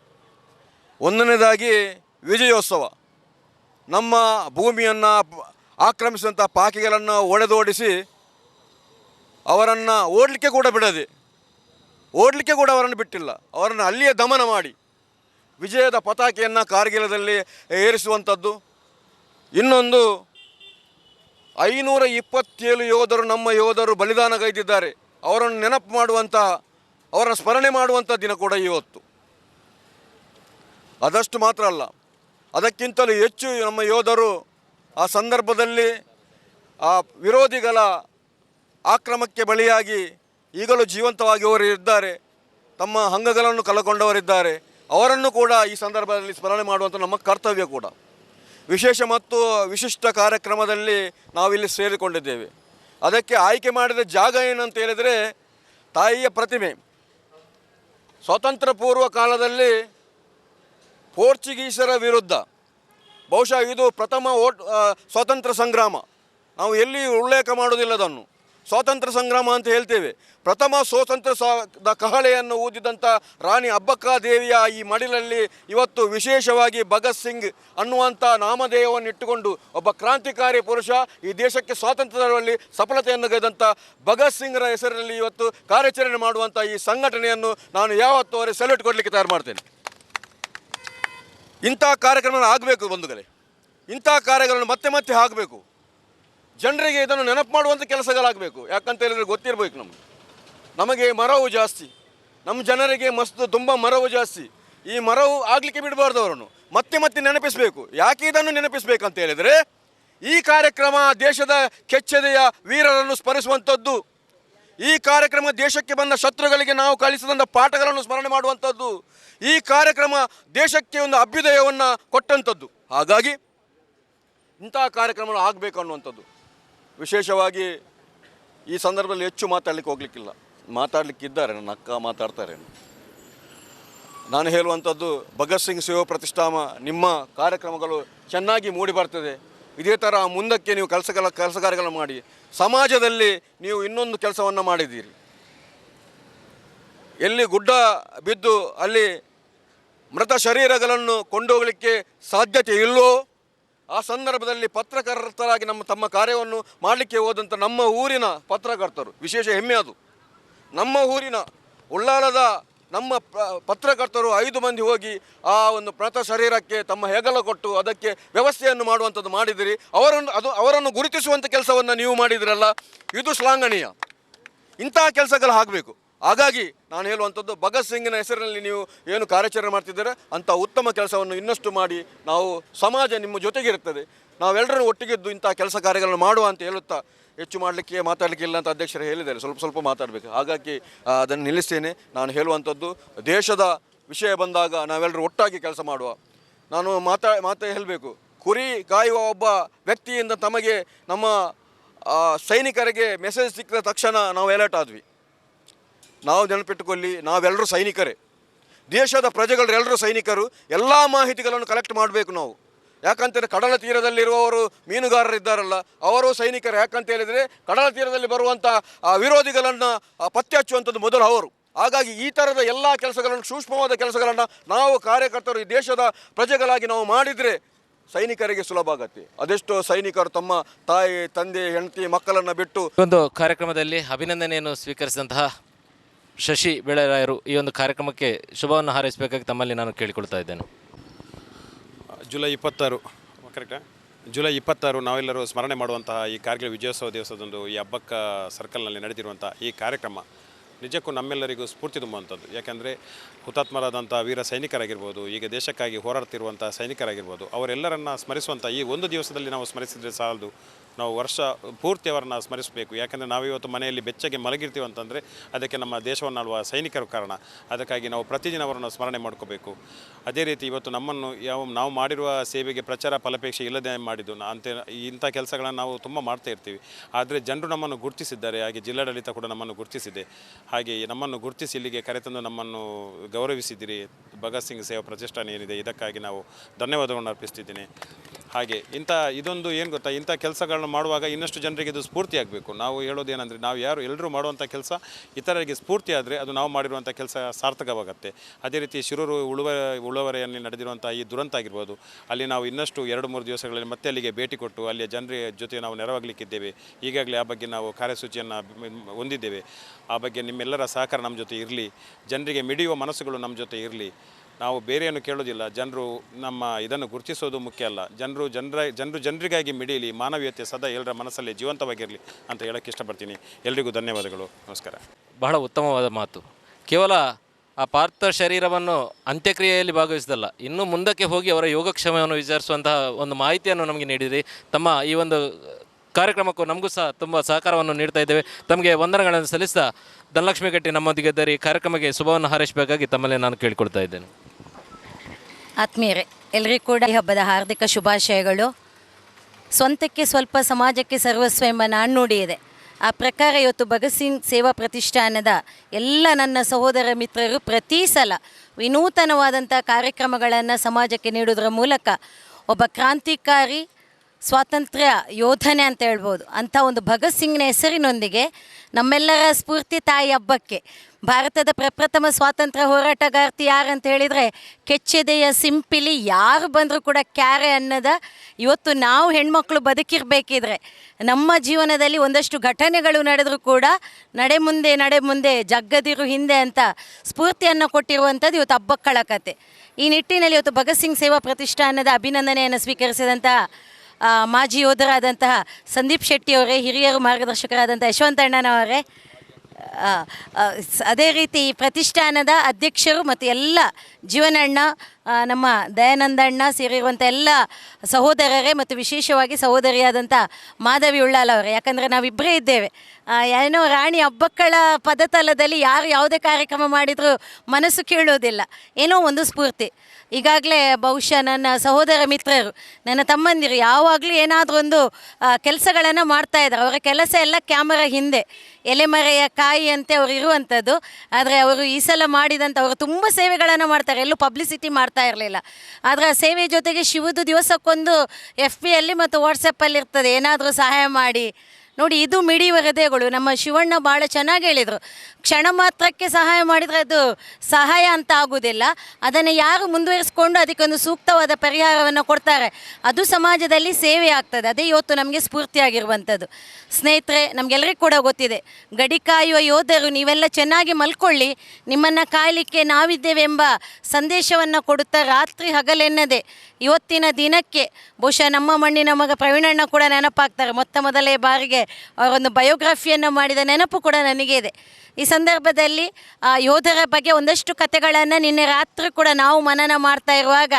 ಒಂದನೇದಾಗಿ ವಿಜಯೋತ್ಸವ. ನಮ್ಮ ಭೂಮಿಯನ್ನು ಆಕ್ರಮಿಸಿದಂಥ ಪಾಕಿಗಳನ್ನು ಒಡೆದೋಡಿಸಿ ಅವರನ್ನು ಓಡಲಿಕ್ಕೆ ಕೂಡ ಬಿಡದೆ, ಓಡಲಿಕ್ಕೆ ಕೂಡ ಅವರನ್ನು ಬಿಟ್ಟಿಲ್ಲ. ಅವರನ್ನು ಅಲ್ಲಿಯೇ ದಮನ ಮಾಡಿ. ವಿಜಯದ ಪತಾಕೆಯನ್ನು ಕಾರ್ಗಿಲದಲ್ಲಿ ಏರಿಸುವಂಥದ್ದು. ಇನ್ನೊಂದು ಐನೂರ ಇಪ್ಪತ್ತೇಳು ಯೋಧರು ನಮ್ಮ ಯೋಧರು ಬಲಿದಾನಗೈದಿದ್ದಾರೆ ಅವರನ್ನು ನೆನಪು ಮಾಡುವಂಥ ಅವರನ್ನು ಸ್ಮರಣೆ ಮಾಡುವಂಥ ದಿನ ಕೂಡ ಇವತ್ತು. ಅದಷ್ಟು ಮಾತ್ರ ಅಲ್ಲ. ಅದಕ್ಕಿಂತಲೂ ಹೆಚ್ಚು ನಮ್ಮ ಯೋಧರು ಆ ಸಂದರ್ಭದಲ್ಲಿ ಆ ವಿರೋಧಿಗಳ ಆಕ್ರಮಕ್ಕೆ ಬಲಿಯಾಗಿ ಈಗಲೂ ಜೀವಂತವಾಗಿ ಅವರು ಇದ್ದಾರೆ ತಮ್ಮ ಅಂಗಗಳನ್ನು ಕಳಕೊಂಡವರಿದ್ದಾರೆ. ಅವರನ್ನು ಕೂಡ ಈ ಸಂದರ್ಭದಲ್ಲಿ ಸ್ಮರಣೆ ಮಾಡುವಂಥ ನಮ್ಮ ಕರ್ತವ್ಯ ಕೂಡ. ವಿಶೇಷ ಮತ್ತು ವಿಶಿಷ್ಟ ಕಾರ್ಯಕ್ರಮದಲ್ಲಿ ನಾವಿಲ್ಲಿ ಸೇರಿಕೊಂಡಿದ್ದೇವೆ. ಅದಕ್ಕೆ ಆಯ್ಕೆ ಮಾಡಿದ ಜಾಗ ಏನಂತ ಹೇಳಿದರೆ ತಾಯಿಯ ಪ್ರತಿಮೆ. ಸ್ವಾತಂತ್ರ್ಯ ಪೂರ್ವ ಕಾಲದಲ್ಲಿ ಪೋರ್ಚುಗೀಸರ ವಿರುದ್ಧ. ಬಹುಶಃ ಇದು ಪ್ರಥಮ ಓಟ್ ಸ್ವಾತಂತ್ರ್ಯ ಸಂಗ್ರಾಮ. ನಾವು ಎಲ್ಲಿಯೂ ಉಲ್ಲೇಖ ಮಾಡೋದಿಲ್ಲ ಅದನ್ನು. ಸ್ವಾತಂತ್ರ್ಯ ಸಂಗ್ರಾಮ ಅಂತ ಹೇಳ್ತೇವೆ. ಪ್ರಥಮ ಸ್ವಾತಂತ್ರ್ಯ ದ ಕಹಳೆಯನ್ನು ಊದಿದಂಥ ರಾಣಿ ಅಬ್ಬಕ್ಕ ದೇವಿಯ ಈ ಮಡಿಲಲ್ಲಿ ಇವತ್ತು ವಿಶೇಷವಾಗಿ ಭಗತ್ ಸಿಂಗ್ ಅನ್ನುವಂಥ ನಾಮಧೇಯವನ್ನು ಇಟ್ಟುಕೊಂಡು ಒಬ್ಬ ಕ್ರಾಂತಿಕಾರಿ ಪುರುಷ ಈ ದೇಶಕ್ಕೆ ಸ್ವಾತಂತ್ರ್ಯದಲ್ಲಿ ಸಫಲತೆಯನ್ನು ಗೈದಂಥ ಭಗತ್ ಸಿಂಗ್ರ ಹೆಸರಲ್ಲಿ ಇವತ್ತು ಕಾರ್ಯಾಚರಣೆ ಮಾಡುವಂಥ ಈ ಸಂಘಟನೆಯನ್ನು ನಾನು ಯಾವತ್ತೂ ಅವರೇ ಸೆಲ್ಯೂಟ್ ಕೊಡಲಿಕ್ಕೆ ತಯಾರು ಮಾಡ್ತೇನೆ. ಇಂಥ ಕಾರ್ಯಕ್ರಮ ಆಗಬೇಕು ಬಂಧುಗಳೇ. ಇಂಥ ಕಾರ್ಯಗಳನ್ನು ಮತ್ತೆ ಮತ್ತೆ ಆಗಬೇಕು ಜನರಿಗೆ ಇದನ್ನು ನೆನಪು ಮಾಡುವಂಥ ಕೆಲಸಗಳಾಗಬೇಕು. ಯಾಕಂತ ಹೇಳಿದ್ರೆ ಗೊತ್ತಿರಬೇಕು ನಮಗೆ. ನಮಗೆ ಮರವು ಜಾಸ್ತಿ. ನಮ್ಮ ಜನರಿಗೆ ಮಸ್ತ್ ತುಂಬ ಮರವು ಜಾಸ್ತಿ. ಈ ಮರವು ಆಗಲಿಕ್ಕೆ ಬಿಡಬಾರ್ದು ಅವರನ್ನು. ಮತ್ತೆ ಮತ್ತೆ ನೆನಪಿಸಬೇಕು. ಯಾಕೆ ಇದನ್ನು ನೆನಪಿಸಬೇಕಂತ ಹೇಳಿದರೆ, ಈ ಕಾರ್ಯಕ್ರಮ ದೇಶದ ಕೆಚ್ಚೆದೆಯ ವೀರರನ್ನು ಸ್ಮರಿಸುವಂಥದ್ದು, ಈ ಕಾರ್ಯಕ್ರಮ ದೇಶಕ್ಕೆ ಬಂದ ಶತ್ರುಗಳಿಗೆ ನಾವು ಕಲಿಸಿದಂಥ ಪಾಠಗಳನ್ನು ಸ್ಮರಣೆ ಮಾಡುವಂಥದ್ದು, ಈ ಕಾರ್ಯಕ್ರಮ ದೇಶಕ್ಕೆ ಒಂದು ಅಭ್ಯುದಯವನ್ನು ಕೊಟ್ಟಂಥದ್ದು. ಹಾಗಾಗಿ ಇಂತಹ ಕಾರ್ಯಕ್ರಮಗಳು ಆಗಬೇಕು ಅನ್ನುವಂಥದ್ದು. ವಿಶೇಷವಾಗಿ ಈ ಸಂದರ್ಭದಲ್ಲಿ ಹೆಚ್ಚು ಮಾತಾಡಲಿಕ್ಕೆ ಹೋಗ್ಲಿಕ್ಕಿಲ್ಲ. ಮಾತಾಡಲಿಕ್ಕಿದ್ದಾರೆ, ನನ್ನ ಅಕ್ಕ ಮಾತಾಡ್ತಾರೆ. ನಾನು ಹೇಳುವಂಥದ್ದು, ಭಗತ್ ಸಿಂಗ್ ಸೇವಾ ಪ್ರತಿಷ್ಠಾನ ನಿಮ್ಮ ಕಾರ್ಯಕ್ರಮಗಳು ಚೆನ್ನಾಗಿ ಮೂಡಿ ಬರ್ತದೆ. ಇದೇ ಥರ ಮುಂದಕ್ಕೆ ನೀವು ಕೆಲಸಗಳ ಕೆಲಸ ಕಾರ್ಯಗಳನ್ನು ಮಾಡಿ, ಸಮಾಜದಲ್ಲಿ ನೀವು ಇನ್ನೊಂದು ಕೆಲಸವನ್ನು ಮಾಡಿದ್ದೀರಿ. ಎಲ್ಲಿ ಗುಡ್ಡ ಬಿದ್ದು ಅಲ್ಲಿ ಮೃತ ಶರೀರಗಳನ್ನು ಕೊಂಡೋಗಲಿಕ್ಕೆ ಸಾಧ್ಯತೆ ಇಲ್ಲೋ ಆ ಸಂದರ್ಭದಲ್ಲಿ ಪತ್ರಕರ್ತರಾಗಿ ನಮ್ಮ ತಮ್ಮ ಕಾರ್ಯವನ್ನು ಮಾಡಲಿಕ್ಕೆ ಹೋದಂಥ ನಮ್ಮ ಊರಿನ ಪತ್ರಕರ್ತರು, ವಿಶೇಷ ಹೆಮ್ಮೆ ಅದು. ನಮ್ಮ ಊರಿನ ಉಳ್ಳಾಲದ ನಮ್ಮ ಪತ್ರಕರ್ತರು ಐದು ಮಂದಿ ಹೋಗಿ ಆ ಒಂದು ಮೃತ ಶರೀರಕ್ಕೆ ತಮ್ಮ ಹೆಗಲ ಕೊಟ್ಟು ಅದಕ್ಕೆ ವ್ಯವಸ್ಥೆಯನ್ನು ಮಾಡುವಂಥದ್ದು ಮಾಡಿದಿರಿ. ಅವರನ್ನು, ಅದು ಅವರನ್ನು ಗುರುತಿಸುವಂಥ ಕೆಲಸವನ್ನು ನೀವು ಮಾಡಿದಿರಲ್ಲ. ಇದು ಶ್ಲಾಘನೀಯ. ಇಂತಹ ಕೆಲಸಗಳು ಆಗಬೇಕು. ಹಾಗಾಗಿ ನಾನು ಹೇಳುವಂಥದ್ದು, ಭಗತ್ ಸಿಂಗಿನ ಹೆಸರಿನಲ್ಲಿ ನೀವು ಏನು ಕಾರ್ಯಾಚರಣೆ ಮಾಡ್ತಿದ್ದೀರ, ಅಂಥ ಉತ್ತಮ ಕೆಲಸವನ್ನು ಇನ್ನಷ್ಟು ಮಾಡಿ ನಾವು ಸಮಾಜ ನಿಮ್ಮ ಜೊತೆಗಿರುತ್ತದೆ. ನಾವೆಲ್ಲರೂ ಒಟ್ಟಿಗಿದ್ದು ಇಂಥ ಕೆಲಸ ಕಾರ್ಯಗಳನ್ನು ಮಾಡುವ ಅಂತ ಹೇಳುತ್ತಾ ಹೆಚ್ಚು ಮಾಡಲಿಕ್ಕೆ, ಮಾತಾಡಲಿಕ್ಕೆ ಇಲ್ಲ ಅಂತ ಅಧ್ಯಕ್ಷರು ಹೇಳಿದ್ದಾರೆ. ಸ್ವಲ್ಪ ಸ್ವಲ್ಪ ಮಾತಾಡಬೇಕು. ಹಾಗಾಗಿ ಅದನ್ನು ನಿಲ್ಲಿಸ್ತೇನೆ. ನಾನು ಹೇಳುವಂಥದ್ದು, ದೇಶದ ವಿಷಯ ಬಂದಾಗ ನಾವೆಲ್ಲರೂ ಒಟ್ಟಾಗಿ ಕೆಲಸ ಮಾಡುವ. ನಾನು ಮಾತಾ, ಮಾತೇ ಹೇಳಬೇಕು. ಕುರಿ ಕಾಯುವ ಒಬ್ಬ ವ್ಯಕ್ತಿಯಿಂದ ತಮಗೆ ನಮ್ಮ ಸೈನಿಕರಿಗೆ ಮೆಸೇಜ್ ಸಿಕ್ಕಿದ ತಕ್ಷಣ ನಾವು ಅಲರ್ಟ್ ಆದ್ವಿ. ನಾವು ನೆನಪಿಟ್ಟುಕೊಳ್ಳಿ, ನಾವೆಲ್ಲರೂ ಸೈನಿಕರೇ. ದೇಶದ ಪ್ರಜೆಗಳೆಲ್ಲರೂ ಸೈನಿಕರು, ಎಲ್ಲ ಮಾಹಿತಿಗಳನ್ನು ಕಲೆಕ್ಟ್ ಮಾಡಬೇಕು ನಾವು. ಯಾಕಂತೇಳಿ ಕಡಲ ತೀರದಲ್ಲಿರುವವರು ಮೀನುಗಾರರಿದ್ದಾರಲ್ಲ ಅವರು ಸೈನಿಕರು. ಯಾಕಂತ ಹೇಳಿದರೆ ಕಡಲ ತೀರದಲ್ಲಿ ಬರುವಂಥ ವಿರೋಧಿಗಳನ್ನು ಪತ್ತೆ ಹಚ್ಚುವಂಥದ್ದು ಮೊದಲು ಅವರು. ಹಾಗಾಗಿ ಈ ಥರದ ಎಲ್ಲ ಕೆಲಸಗಳನ್ನು, ಸೂಕ್ಷ್ಮವಾದ ಕೆಲಸಗಳನ್ನು ನಾವು ಕಾರ್ಯಕರ್ತರು ಈ ದೇಶದ ಪ್ರಜೆಗಳಾಗಿ ನಾವು ಮಾಡಿದರೆ ಸೈನಿಕರಿಗೆ ಸುಲಭ ಆಗತ್ತೆ. ಅದೆಷ್ಟೋ ಸೈನಿಕರು ತಮ್ಮ ತಾಯಿ, ತಂದೆ, ಹೆಂಡತಿ, ಮಕ್ಕಳನ್ನು ಬಿಟ್ಟು ಒಂದು ಕಾರ್ಯಕ್ರಮದಲ್ಲಿ ಅಭಿನಂದನೆಯನ್ನು ಸ್ವೀಕರಿಸಿದಂತಹ ಶಶಿ ಬೆಳೆರಾಯರು ಈ ಒಂದು ಕಾರ್ಯಕ್ರಮಕ್ಕೆ ಶುಭವನ್ನು ಹಾರೈಸಬೇಕಾಗಿ ತಮ್ಮಲ್ಲಿ ನಾನು ಕೇಳಿಕೊಳ್ತಾ ಇದ್ದೇನೆ. ಜುಲೈ ಇಪ್ಪತ್ತಾರು ಕರೆಕ್ಟಾ ಜುಲೈ ಇಪ್ಪತ್ತಾರು ನಾವೆಲ್ಲರೂ ಸ್ಮರಣೆ ಮಾಡುವಂತಹ ಈ ಕಾರ್ಗಿಲ್ ವಿಜಯೋತ್ಸವ ದಿವಸದಂದು ಈ ಹಬ್ಬಕ್ಕ ಸರ್ಕಲ್ನಲ್ಲಿ ನಡೆದಿರುವಂಥ ಈ ಕಾರ್ಯಕ್ರಮ ನಿಜಕ್ಕೂ ನಮ್ಮೆಲ್ಲರಿಗೂ ಸ್ಫೂರ್ತಿ ತುಂಬುವಂಥದ್ದು. ಯಾಕೆಂದರೆ ಹುತಾತ್ಮರಾದಂಥ ವೀರ ಸೈನಿಕರಾಗಿರ್ಬೋದು ಈಗ ದೇಶಕ್ಕಾಗಿ ಹೋರಾಡ್ತಿರುವಂಥ ಸೈನಿಕರಾಗಿರ್ಬೋದು, ಅವರೆಲ್ಲರನ್ನ ಸ್ಮರಿಸುವಂಥ ಈ ಒಂದು ದಿವಸದಲ್ಲಿ ನಾವು ಸ್ಮರಿಸಿದರೆ ಸಾಲದು ನಾವು ವರ್ಷ ಪೂರ್ತಿ ಅವರನ್ನು ಸ್ಮರಿಸಬೇಕು. ಯಾಕಂದರೆ ನಾವಿವತ್ತು ಮನೆಯಲ್ಲಿ ಬೆಚ್ಚಗೆ ಮಲಗಿರ್ತೀವಿ ಅಂತಂದರೆ ಅದಕ್ಕೆ ನಮ್ಮ ದೇಶವನ್ನು ಆಳುವ ಸೈನಿಕರು ಕಾರಣ. ಅದಕ್ಕಾಗಿ ನಾವು ಪ್ರತಿದಿನ ಅವರನ್ನು ಸ್ಮರಣೆ ಮಾಡ್ಕೋಬೇಕು. ಅದೇ ರೀತಿ ಇವತ್ತು ನಮ್ಮನ್ನು ಯಾವ ನಾವು ಮಾಡಿರುವ ಸೇವೆಗೆ ಪ್ರಚಾರ ಫಲಾಪೇಕ್ಷೆ ಇಲ್ಲದೆ ಮಾಡಿದ್ದು ಅಂತ ಇಂಥ ಕೆಲಸಗಳನ್ನು ನಾವು ತುಂಬ ಮಾಡ್ತಾ ಇರ್ತೀವಿ. ಆದರೆ ಜನರು ನಮ್ಮನ್ನು ಗುರುತಿಸಿದ್ದಾರೆ, ಹಾಗೆ ಜಿಲ್ಲಾಡಳಿತ ಕೂಡ ನಮ್ಮನ್ನು ಗುರುತಿಸಿದೆ. ಹಾಗೆ ನಮ್ಮನ್ನು ಗುರುತಿಸಿ ಇಲ್ಲಿಗೆ ಕರೆತಂದು ನಮ್ಮನ್ನು ಗೌರವಿಸಿದ್ದೀರಿ ಭಗತ್ ಸಿಂಗ್ ಸೇವಾ ಪ್ರತಿಷ್ಠಾನ ಏನಿದೆ, ಇದಕ್ಕಾಗಿ ನಾವು ಧನ್ಯವಾದಗಳನ್ನು ಅರ್ಪಿಸ್ತಿದ್ದೀನಿ. ಹಾಗೆ ಇಂಥ ಇದೊಂದು ಏನು ಗೊತ್ತಾ, ಇಂಥ ಕೆಲಸಗಳನ್ನ ಮಾಡುವಾಗ ಇನ್ನಷ್ಟು ಜನರಿಗೆ ಇದು ಸ್ಫೂರ್ತಿ ಆಗಬೇಕು. ನಾವು ಹೇಳೋದೇನೆಂದರೆ, ನಾವು ಯಾರು ಎಲ್ಲರೂ ಮಾಡುವಂಥ ಕೆಲಸ ಇತರರಿಗೆ ಸ್ಫೂರ್ತಿ ಆದರೆ ಅದು ನಾವು ಮಾಡಿರುವಂಥ ಕೆಲಸ ಸಾರ್ಥಕವಾಗುತ್ತೆ. ಅದೇ ರೀತಿ ಶಿರೂರು ಉಳುವ, ಉಳುವರೆಯಲ್ಲಿ ನಡೆದಿರುವಂಥ ಈ ದುರಂತ ಆಗಿರ್ಬೋದು, ಅಲ್ಲಿ ನಾವು ಇನ್ನಷ್ಟು ಎರಡು, ಮೂರು ದಿವಸಗಳಲ್ಲಿ ಮತ್ತೆ ಅಲ್ಲಿಗೆ ಭೇಟಿ ಕೊಟ್ಟು ಅಲ್ಲಿಯ ಜನರ ಜೊತೆ ನಾವು ನೆರವಾಗಲಿಕ್ಕಿದ್ದೇವೆ. ಈಗಾಗಲೇ ಆ ಬಗ್ಗೆ ನಾವು ಕಾರ್ಯಸೂಚಿಯನ್ನು ಹೊಂದಿದ್ದೇವೆ. ಆ ಬಗ್ಗೆ ನಿಮ್ಮೆಲ್ಲರ ಸಹಕಾರ ನಮ್ಮ ಜೊತೆ ಇರಲಿ, ಜನರಿಗೆ ಮಿಡಿಯುವ ಮನಸ್ಸುಗಳು ನಮ್ಮ ಜೊತೆ ಇರಲಿ. ನಾವು ಬೇರೆಯನ್ನು ಕೇಳೋದಿಲ್ಲ. ಜನರು ನಮ್ಮ ಇದನ್ನು ಗುರುತಿಸೋದು ಮುಖ್ಯ ಅಲ್ಲ. ಜನರು ಜನರ, ಜನರು ಜನರಿಗಾಗಿ ಮಿಡಿಯಲಿ ಮಾನವೀಯತೆ ಸದಾ ಎಲ್ಲರ ಮನಸ್ಸಲ್ಲಿ ಜೀವಂತವಾಗಿರಲಿ ಅಂತ ಹೇಳೋಕ್ಕೆ ಇಷ್ಟಪಡ್ತೀನಿ. ಎಲ್ರಿಗೂ ಧನ್ಯವಾದಗಳು. ನಮಸ್ಕಾರ. ಬಹಳ ಉತ್ತಮವಾದ ಮಾತು. ಕೇವಲ ಆ ಪಾರ್ಥ ಶರೀರವನ್ನು ಅಂತ್ಯಕ್ರಿಯೆಯಲ್ಲಿ ಭಾಗವಹಿಸಿದಲ್ಲ, ಇನ್ನೂ ಮುಂದಕ್ಕೆ ಹೋಗಿ ಅವರ ಯೋಗಕ್ಷೇಮವನ್ನು ವಿಚಾರಿಸುವಂತಹ ಒಂದು ಮಾಹಿತಿಯನ್ನು ನಮಗೆ ನೀಡಿರಿ ತಮ್ಮ ಈ ಒಂದು ಕಾರ್ಯಕ್ರಮಕ್ಕೂ ನಮಗೂ ಸಹ ತುಂಬ ಸಹಕಾರವನ್ನು ನೀಡ್ತಾ ಇದ್ದೇವೆ. ತಮಗೆ ವಂದನೆಗಳನ್ನು ಸಲ್ಲಿಸ್ತಾ ಧನಲಕ್ಷ್ಮಿ ಗಟ್ಟಿ ನಮ್ಮೊಂದಿಗೆ ಇದ್ದರೆ ಈ ಕಾರ್ಯಕ್ರಮಕ್ಕೆ ಶುಭವನ್ನು ಹಾರೈಸಬೇಕಾಗಿ ತಮ್ಮಲ್ಲಿ ನಾನು ಕೇಳಿಕೊಳ್ತಾ ಇದ್ದೇನೆ. ಆತ್ಮೀಯರೇ ಎಲ್ಲರಿಗೂ ಕೂಡ ಈ ಹಬ್ಬದ ಹಾರ್ದಿಕ ಶುಭಾಶಯಗಳು. ಸ್ವಂತಕ್ಕೆ ಸ್ವಲ್ಪ ಸಮಾಜಕ್ಕೆ ಸರ್ವಸ್ವ ಎಂಬ ನಾಣ್ಣುಡಿ ಇದೆ. ಆ ಪ್ರಕಾರ ಇವತ್ತು ಭಗತ್ ಸಿಂಗ್ ಸೇವಾ ಪ್ರತಿಷ್ಠಾನದ ಎಲ್ಲ ನನ್ನ ಸಹೋದರ ಮಿತ್ರರು ಪ್ರತಿ ಸಲ ವಿನೂತನವಾದಂಥ ಕಾರ್ಯಕ್ರಮಗಳನ್ನು ಸಮಾಜಕ್ಕೆ ನೀಡುವುದರ ಮೂಲಕ ಒಬ್ಬ ಕ್ರಾಂತಿಕಾರಿ ಸ್ವಾತಂತ್ರ್ಯ ಯೋಧನೆ ಅಂತ ಹೇಳ್ಬೋದು. ಅಂಥ ಒಂದು ಭಗತ್ ಸಿಂಗ್ನ ಹೆಸರಿನೊಂದಿಗೆ ನಮ್ಮೆಲ್ಲರ ಸ್ಫೂರ್ತಿ ತಾಯಿ ಹಬ್ಬಕ್ಕೆ ಭಾರತದ ಪ್ರಪ್ರಥಮ ಸ್ವಾತಂತ್ರ್ಯ ಹೋರಾಟಗಾರ್ತಿ ಅಂತ ಹೇಳಿದರೆ ಕೆಚ್ಚೆದೆಯ ಸಿಂಪಿಲಿ ಯಾರು ಬಂದರೂ ಕೂಡ ಕ್ಯಾರೆ ಅನ್ನದ ಇವತ್ತು ನಾವು ಹೆಣ್ಮಕ್ಳು ಬದುಕಿರಬೇಕಿದ್ರೆ ನಮ್ಮ ಜೀವನದಲ್ಲಿ ಒಂದಷ್ಟು ಘಟನೆಗಳು ನಡೆದರೂ ಕೂಡ ನಡೆ ಮುಂದೆ ನಡೆ ಮುಂದೆ, ಜಗ್ಗದಿರು ಹಿಂದೆ ಅಂತ ಸ್ಫೂರ್ತಿಯನ್ನು ಕೊಟ್ಟಿರುವಂಥದ್ದು ಇವತ್ತು ಹಬ್ಬಕ್ಕಳ ಕತೆ. ಈ ನಿಟ್ಟಿನಲ್ಲಿ ಇವತ್ತು ಭಗತ್ ಸಿಂಗ್ ಸೇವಾ ಪ್ರತಿಷ್ಠಾನದ ಅಭಿನಂದನೆಯನ್ನು ಸ್ವೀಕರಿಸಿದಂತಹ ಮಾಜಿ ಯೋಧರಾದಂತಹ ಸಂದೀಪ್ ಶೆಟ್ಟಿಯವರೇ, ಹಿರಿಯರು ಮಾರ್ಗದರ್ಶಕರಾದಂಥ ಯಶವಂತಣ್ಣನವರೇ ಅದೇ ರೀತಿ ಪ್ರತಿಷ್ಠಾನದ ಅಧ್ಯಕ್ಷರು ಮತ್ತು ಎಲ್ಲ ಜೀವನಣ್ಣ ನಮ್ಮ ದಯಾನಂದಣ್ಣ ಸೇರಿರುವಂಥ ಎಲ್ಲ ಸಹೋದರರೇ ಮತ್ತು ವಿಶೇಷವಾಗಿ ಸಹೋದರಿಯಾದಂಥ ಮಾಧವಿ ಉಳ್ಳಾಲ್ ಅವರೇ. ಯಾಕಂದರೆ ನಾವಿಬ್ಬರೇ ಇದ್ದೇವೆ. ಏನೋ ರಾಣಿ ಹಬ್ಬಕ್ಕಳ ಪದತಲದಲ್ಲಿ ಯಾರು ಯಾವುದೇ ಕಾರ್ಯಕ್ರಮ ಮಾಡಿದರೂ ಮನಸ್ಸು ಕೇಳೋದಿಲ್ಲ. ಏನೋ ಒಂದು ಸ್ಫೂರ್ತಿ. ಈಗಾಗಲೇ ಬಹುಶಃ ನನ್ನ ಸಹೋದರ ಮಿತ್ರರು, ನನ್ನ ತಮ್ಮಂದಿರು ಯಾವಾಗಲೂ ಏನಾದರೂ ಒಂದು ಕೆಲಸಗಳನ್ನು ಮಾಡ್ತಾ ಇದ್ದಾರೆ. ಅವರ ಕೆಲಸ ಎಲ್ಲ ಕ್ಯಾಮರಾ ಹಿಂದೆ. ಎಲೆಮರೆಯ ಕಾಯಿ ಅಂತೆ ಅವರು ಇರುವಂಥದ್ದು. ಆದರೆ ಅವರು ಈ ಸಲ ಮಾಡಿದಂಥ ಅವರು ತುಂಬ ಸೇವೆಗಳನ್ನು ಮಾಡ್ತಾರೆ. ಎಲ್ಲೂ ಪಬ್ಲಿಸಿಟಿ ಮಾಡ್ತಾ ಇರಲಿಲ್ಲ. ಆದರೆ ಆ ಸೇವೆ ಜೊತೆಗೆ ಶಿವದು ದಿವಸಕ್ಕೊಂದು ಎಫ್ ಪಿಯಲ್ಲಿ ಮತ್ತು ವಾಟ್ಸಪ್ಪಲ್ಲಿ ಇರ್ತದೆ. ಏನಾದರೂ ಸಹಾಯ ಮಾಡಿ. ನೋಡಿ, ಇದು ಮಿಡಿಯುವ ಹೃದಯಗಳು ನಮ್ಮ ಶಿವಣ್ಣ ಭಾಳ ಚೆನ್ನಾಗಿ ಹೇಳಿದರು. ಕ್ಷಣ ಮಾತ್ರಕ್ಕೆ ಸಹಾಯ ಮಾಡಿದರೆ ಅದು ಸಹಾಯ ಅಂತ ಆಗುವುದಿಲ್ಲ. ಅದನ್ನು ಯಾರು ಮುಂದುವರಿಸಿಕೊಂಡು ಅದಕ್ಕೊಂದು ಸೂಕ್ತವಾದ ಪರಿಹಾರವನ್ನು ಕೊಡ್ತಾರೆ. ಅದು ಸಮಾಜದಲ್ಲಿ ಸೇವೆ ಆಗ್ತದೆ. ಅದೇ ಇವತ್ತು ನಮಗೆ ಸ್ಫೂರ್ತಿಯಾಗಿರುವಂಥದ್ದು. ಸ್ನೇಹಿತರೆ ನಮಗೆಲ್ಲರಿಗೂ ಕೂಡ ಗೊತ್ತಿದೆ. ಗಡಿ ಕಾಯುವ ಯೋಧರು, ನೀವೆಲ್ಲ ಚೆನ್ನಾಗಿ ಮಲ್ಕೊಳ್ಳಿ. ನಿಮ್ಮನ್ನು ಕಾಯಲಿಕ್ಕೆ ನಾವಿದ್ದೇವೆ ಎಂಬ ಸಂದೇಶವನ್ನು ಕೊಡುತ್ತಾ ರಾತ್ರಿ ಹಗಲೆನ್ನದೆ ಇವತ್ತಿನ ದಿನಕ್ಕೆ ಬಹುಶಃ ನಮ್ಮ ಮಣ್ಣಿನ ಮಗ ಪ್ರವೀಣಣ್ಣ ಕೂಡ ನೆನಪಾಗ್ತಾರೆ. ಮೊತ್ತ ಮೊದಲೇ ಬಾರಿಗೆ ಅವರೊಂದು ಬಯೋಗ್ರಫಿಯನ್ನು ಮಾಡಿದ ನೆನಪು ಕೂಡ ನನಗೆ ಇದೆ. ಈ ಸಂದರ್ಭದಲ್ಲಿ ಯೋಧರ ಬಗ್ಗೆ ಒಂದಷ್ಟು ಕಥೆಗಳನ್ನು ನಿನ್ನೆ ರಾತ್ರಿ ಕೂಡ ನಾವು ಮನನ ಮಾಡ್ತಾ ಇರುವಾಗ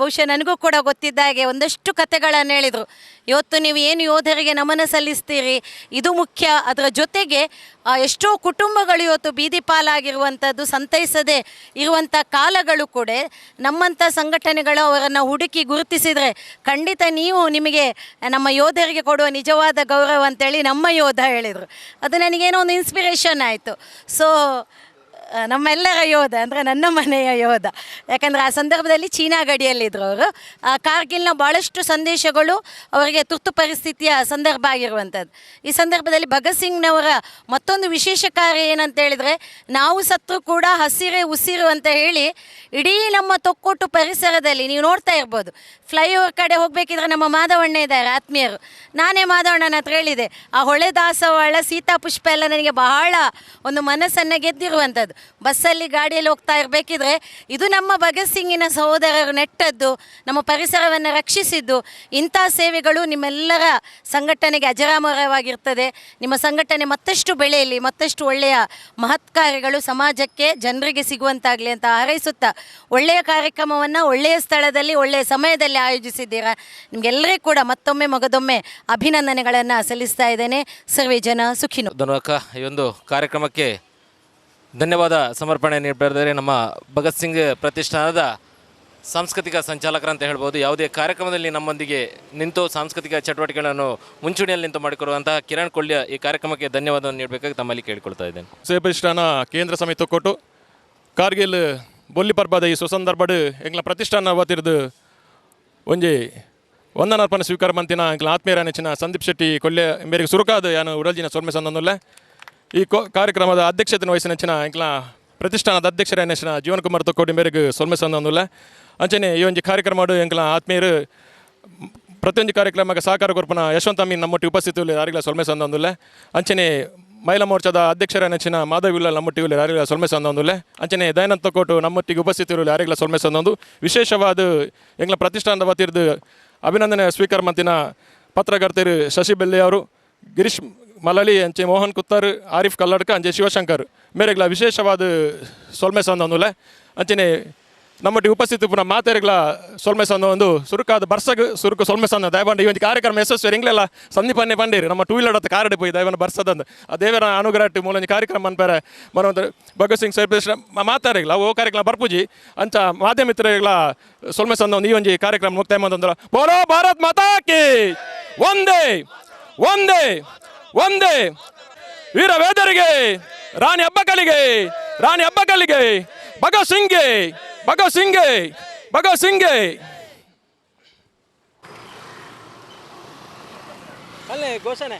ಬಹುಶಃ ನನಗೂ ಕೂಡ ಗೊತ್ತಿದ್ದ ಹಾಗೆ ಒಂದಷ್ಟು ಕಥೆಗಳನ್ನು ಹೇಳಿದರು. ಇವತ್ತು ನೀವು ಏನು ಯೋಧರಿಗೆ ನಮನ ಸಲ್ಲಿಸ್ತೀರಿ? ಇದು ಮುಖ್ಯ. ಅದರ ಜೊತೆಗೆ ಎಷ್ಟೋ ಕುಟುಂಬಗಳು ಇವತ್ತು ಬೀದಿ ಪಾಲಾಗಿರುವಂಥದ್ದು, ಸಂತೈಸದೆ ಇರುವಂಥ ಕಾಲಗಳು ಕೂಡ ನಮ್ಮಂಥ ಸಂಘಟನೆಗಳು ಅವರನ್ನು ಹುಡುಕಿ ಗುರುತಿಸಿದರೆ ಖಂಡಿತ ನೀವು ನಿಮಗೆ ನಮ್ಮ ಯೋಧರಿಗೆ ಕೊಡುವ ನಿಜವಾದ ಗೌರವ ಅಂತೇಳಿ ನಮ್ಮ ಯೋಧ ಹೇಳಿದರು. ಅದು ನನಗೇನೋ ಒಂದು ಇನ್ಸ್ಪಿರೇಷನ್ ಆಯಿತು. ಸೊ ಆ, ನಮ್ಮೆಲ್ಲರ ಯೋಧ ಅಂದರೆ ನನ್ನ ಮನೆಯ ಯೋಧ. ಯಾಕಂದರೆ ಆ ಸಂದರ್ಭದಲ್ಲಿ ಚೀನಾ ಗಡಿಯಲ್ಲಿದ್ದರು ಅವರು. ಆ ಕಾರ್ಗಿಲ್ನ ಭಾಳಷ್ಟು ಸಂದೇಶಗಳು ಅವರಿಗೆ ತುರ್ತು ಪರಿಸ್ಥಿತಿಯ ಸಂದರ್ಭ ಆಗಿರುವಂಥದ್ದು. ಈ ಸಂದರ್ಭದಲ್ಲಿ ಭಗತ್ ಸಿಂಗ್ನವರ ಮತ್ತೊಂದು ವಿಶೇಷ ಕಾರ್ಯ ಏನಂತ ಹೇಳಿದರೆ, ನಾವು ಸತ್ರು ಕೂಡ ಹಸಿರೆ ಉಸಿರು ಅಂತ ಹೇಳಿ ಇಡೀ ನಮ್ಮ ತೊಕ್ಕೊಟ್ಟು ಪರಿಸರದಲ್ಲಿ, ನೀವು ನೋಡ್ತಾ ಇರ್ಬೋದು, ಫ್ಲೈಓವರ್ ಕಡೆ ಹೋಗಬೇಕಿದ್ರೆ ನಮ್ಮ ಮಾಧವಣ್ಣ ಇದ್ದಾರೆ, ಆತ್ಮೀಯರು. ನಾನೇ ಮಾಧವಣ್ಣನ ಹತ್ರ ಹೇಳಿದೆ, ಆ ಹೊಳೆ ದಾಸವಾಳ ಸೀತಾ ಪುಷ್ಪ ಎಲ್ಲ ನನಗೆ ಬಹಳ ಒಂದು ಮನಸ್ಸನ್ನು ಗೆದ್ದಿರುವಂಥದ್ದು. ಬಸ್ಸಲ್ಲಿ ಗಾಡಿಯಲ್ಲಿ ಹೋಗ್ತಾ ಇರಬೇಕಿದ್ರೆ ಇದು ನಮ್ಮ ಭಗತ್ ಸಿಂಗಿನ ಸಹೋದರರು ನೆಟ್ಟದ್ದು, ನಮ್ಮ ಪರಿಸರವನ್ನು ರಕ್ಷಿಸಿದ್ದು, ಇಂಥ ಸೇವೆಗಳು ನಿಮ್ಮೆಲ್ಲರ ಸಂಘಟನೆಗೆ ಅಜರಾಮರವಾಗಿರ್ತದೆ. ನಿಮ್ಮ ಸಂಘಟನೆ ಮತ್ತಷ್ಟು ಬೆಳೆಯಲಿ, ಮತ್ತಷ್ಟು ಒಳ್ಳೆಯ ಮಹತ್ ಕಾರ್ಯಗಳು ಸಮಾಜಕ್ಕೆ ಜನರಿಗೆ ಸಿಗುವಂತಾಗಲಿ ಅಂತ ಹಾರೈಸುತ್ತಾ ಒಳ್ಳೆಯ ಕಾರ್ಯಕ್ರಮವನ್ನು ಒಳ್ಳೆಯ ಸ್ಥಳದಲ್ಲಿ, ಒಳ್ಳೆಯ ಸಮಯದಲ್ಲಿ ಆಯೋಜಿಸಿದ್ದೀರಾ? ನಿಮಗೆಲ್ಲರಿಗೂ ಕೂಡ ಮತ್ತೊಮ್ಮೆ ಮಗದೊಮ್ಮೆ ಅಭಿನಂದನೆಗಳನ್ನು ಸಲ್ಲಿಸ್ತಾ ಇದ್ದೇನೆ. ಸರ್ವೇ ಜನ ಸುಖಿನು. ಈ ಒಂದು ಕಾರ್ಯಕ್ರಮಕ್ಕೆ ಧನ್ಯವಾದ ಸಮರ್ಪಣೆ ನೀಡಿದ್ದಾರೆ ನಮ್ಮ ಭಗತ್ ಸಿಂಗ್ ಪ್ರತಿಷ್ಠಾನದ ಸಾಂಸ್ಕೃತಿಕ ಸಂಚಾಲಕರಂತ ಹೇಳ್ಬೋದು. ಯಾವುದೇ ಕಾರ್ಯಕ್ರಮದಲ್ಲಿ ನಮ್ಮೊಂದಿಗೆ ನಿಂತು ಸಾಂಸ್ಕೃತಿಕ ಚಟುವಟಿಕೆಗಳನ್ನು ಮುಂಚೂಣಿಯಲ್ಲಿ ನಿಂತು ಮಾಡಿಕೊಡುವಂತಹ ಕಿರಣ್ ಕೊಳ್ಯ ಈ ಕಾರ್ಯಕ್ರಮಕ್ಕೆ ಧನ್ಯವಾದವನ್ನು ನೀಡಬೇಕಾಗಿ ತಮ್ಮಲ್ಲಿ ಕೇಳಿಕೊಳ್ತಾ ಇದ್ದೇನೆ. ಸೇಪ್ರತಿಷ್ಠಾನ ಕೇಂದ್ರ ಸಮಿತಿ ಕೊಟ್ಟು ಕಾರ್ಗಿಲ್ ಬೊಲ್ಲಿ ಪರ್ಬದ ಈ ಸುಸಂದರ್ಭಡ್ ಎಂಗ್ಲ ಪ್ರತಿಷ್ಠಾನ ವತಿರ್ದು ಒಂಜಿ ವಂದನಾರ್ಪಣೆ ಸ್ವೀಕಾರ ಮಂತಿನ ಎಂಗ್ಲ ಆತ್ಮೀಯರ ನೆಚ್ಚಿನ ಸಂದೀಪ್ ಶೆಟ್ಟಿ ಕೊಲ್ಲೆ ಮೇರೆಗೆ ಸುರುಕಾದ ಯಾನು ಉಡಲ್ಜಿನ ಸೊಲ್ಮೆ ಸಂದೊಂದುಲ್ಲೆ ಈ ಕಾರ್ಯಕ್ರಮದ ಅಧ್ಯಕ್ಷತೆ ವಹಿಸಿ ನೆಚ್ಚಿನ ಇಂಕ್ಲ ಪ್ರತಿಷ್ಠಾನದ ಅಧ್ಯಕ್ಷರ ನೆಚ್ಚಿನ ಜೀವನ್ ಕುಮಾರ್ ತೊಕ್ಕೋಟಿ ಮೇರೆಗೆ ಸೊಲ್ಮೆ ಸಂದೊಂದುಲ್ಲೆ ಅಂಚನೆ ಈ ಒಂದು ಕಾರ್ಯಕ್ರಮ ಎಂಕಲ ಆತ್ಮೀಯರು. ಪ್ರತಿಯೊಂದು ಕಾರ್ಯಕ್ರಮಕ್ಕೆ ಸಹಕಾರ ಕೊರ್ಪನ ಯಶವಂತ ಮೀನ್ ನಮ್ಮೊಟ್ಟಿ ಉಪಸ್ಥಿತಿ ಯಾರಿಗಳ ಸೊಲ್ಮೆ ಸಂದೊಂದುಲ್ಲೆ ಅಂಚನೆ ಮಹಿಳಾ ಮೋರ್ಚಾದ ಅಧ್ಯಕ್ಷರ ನೆಚ್ಚಿನ ಮಾಧವಿಲ್ಲ ನಮ್ಮೊಟ್ಟಿಯಲ್ಲಿ ಯಾರಿಗಳ ಸೊಲ್ಮೆ ಸಂದೊಂದುಲ್ಲೆ ಅಂಚನೆ ದಯಾನಂದ ಕೋಟ ನಮ್ಮೊಟ್ಟಿಗೆ ಉಪಸ್ಥಿತಿ ಯಾರಿಗಳ ಸೊಲ್ಮೆ ಸಂದೊಂದು ವಿಶೇಷವಾದ ಎಂಗ್ಲ ಪ್ರತಿಷ್ಠಾನದ ವತಿರ್ದು ಅಭಿನಂದನೆ ಸ್ವೀಕಾರ ಮಂತಿನ ಪತ್ರಕರ್ತರು ಶಶಿ ಬೆಲ್ಲೆ ಅವರು, ಗಿರೀಶ್ ಮಲಳಿ ಅಂಚೆ ಮೋಹನ್ ಕುತ್ತರ್, ಆರಿಫ್ ಕಲ್ಲಡ್ಕ ಅಂಚೆ ಶಿವಶಂಕರ್. ಮೇರೆಗ್ಲ ವಿಶೇಷವಾದ ಸೊಲ್ಮೆ ಸಂದೊಂದುಲ್ಲೆ ಅಂಚನೆ ನಮ್ಮಟ್ಟಿ ಉಪಸ್ಥಿತಿ ಪುನಃ ಮಾತೆರೆಗ್ಲ ಸೊಲ್ಮೆ ಸಂದ ಒಂದು ಸುರುಕಾದ ಬರ್ಸಗ್ ಸುರುಕು ಸೊಲ್ಮೆ ಸಂದ ದಯವಂಡ ಈ ಒಂದು ಕಾರ್ಯಕ್ರಮ ಯಶಸ್ವಿ ಇಂಗ್ಲೆಲ್ಲ ಸಂದೀಪನ್ನೇ ಬಂದಿರಿ ನಮ್ಮ ಟೂ ವೀಲರ್ ಅಂತ ಕಾರಡೆ ಪೋಯಿ ದಯವನ್ನು ಬರ್ಸದಂದು. ಆ ದೇವರ ಅನುಗ್ರಹ ಮೂಲ ಕಾರ್ಯಕ್ರಮ ಅನ್ಪೇರೆ ಮನೊಂದು ಭಗತ್ ಸಿಂಗ್ ಸರ್ಪೇಶ್ ಮಾತಾಡಿಗ್ಲ ಓ ಕಾರ್ಯಕ್ರಮ ಬರ್ಪೂಜಿ. ಅಂಚ ಮಾಧ್ಯಮಿತ್ರಗಳ ಸೊಲ್ಮೆ ಸಂದ ಒಂದು ಈ ಒಂಜಿ ಕಾರ್ಯಕ್ರಮ ಮುಕ್ತಾಯ ಮಂದ್ರ ಬೋಲೋ ಭಾರತ್ ಮಾತಾ ಕಿ! ಒಂದೇ ಒಂದೇ ಒಂದೇ ವೀರ ವೇದರಿಗೆ, ರಾಣಿ ಹಬ್ಬಕಲಿಗೆ ರಾಣಿ ಹಬ್ಬಕಲಿಗೆ ಭಗತ್ ಸಿಂಗ್ಗೆ ಭಗತ್ ಸಿಂಗ್ಗೆ ಭಗತ್ ಸಿಂಗ್ಗೆ ಅಲ್ಲೇ ಘೋಷಣೆ.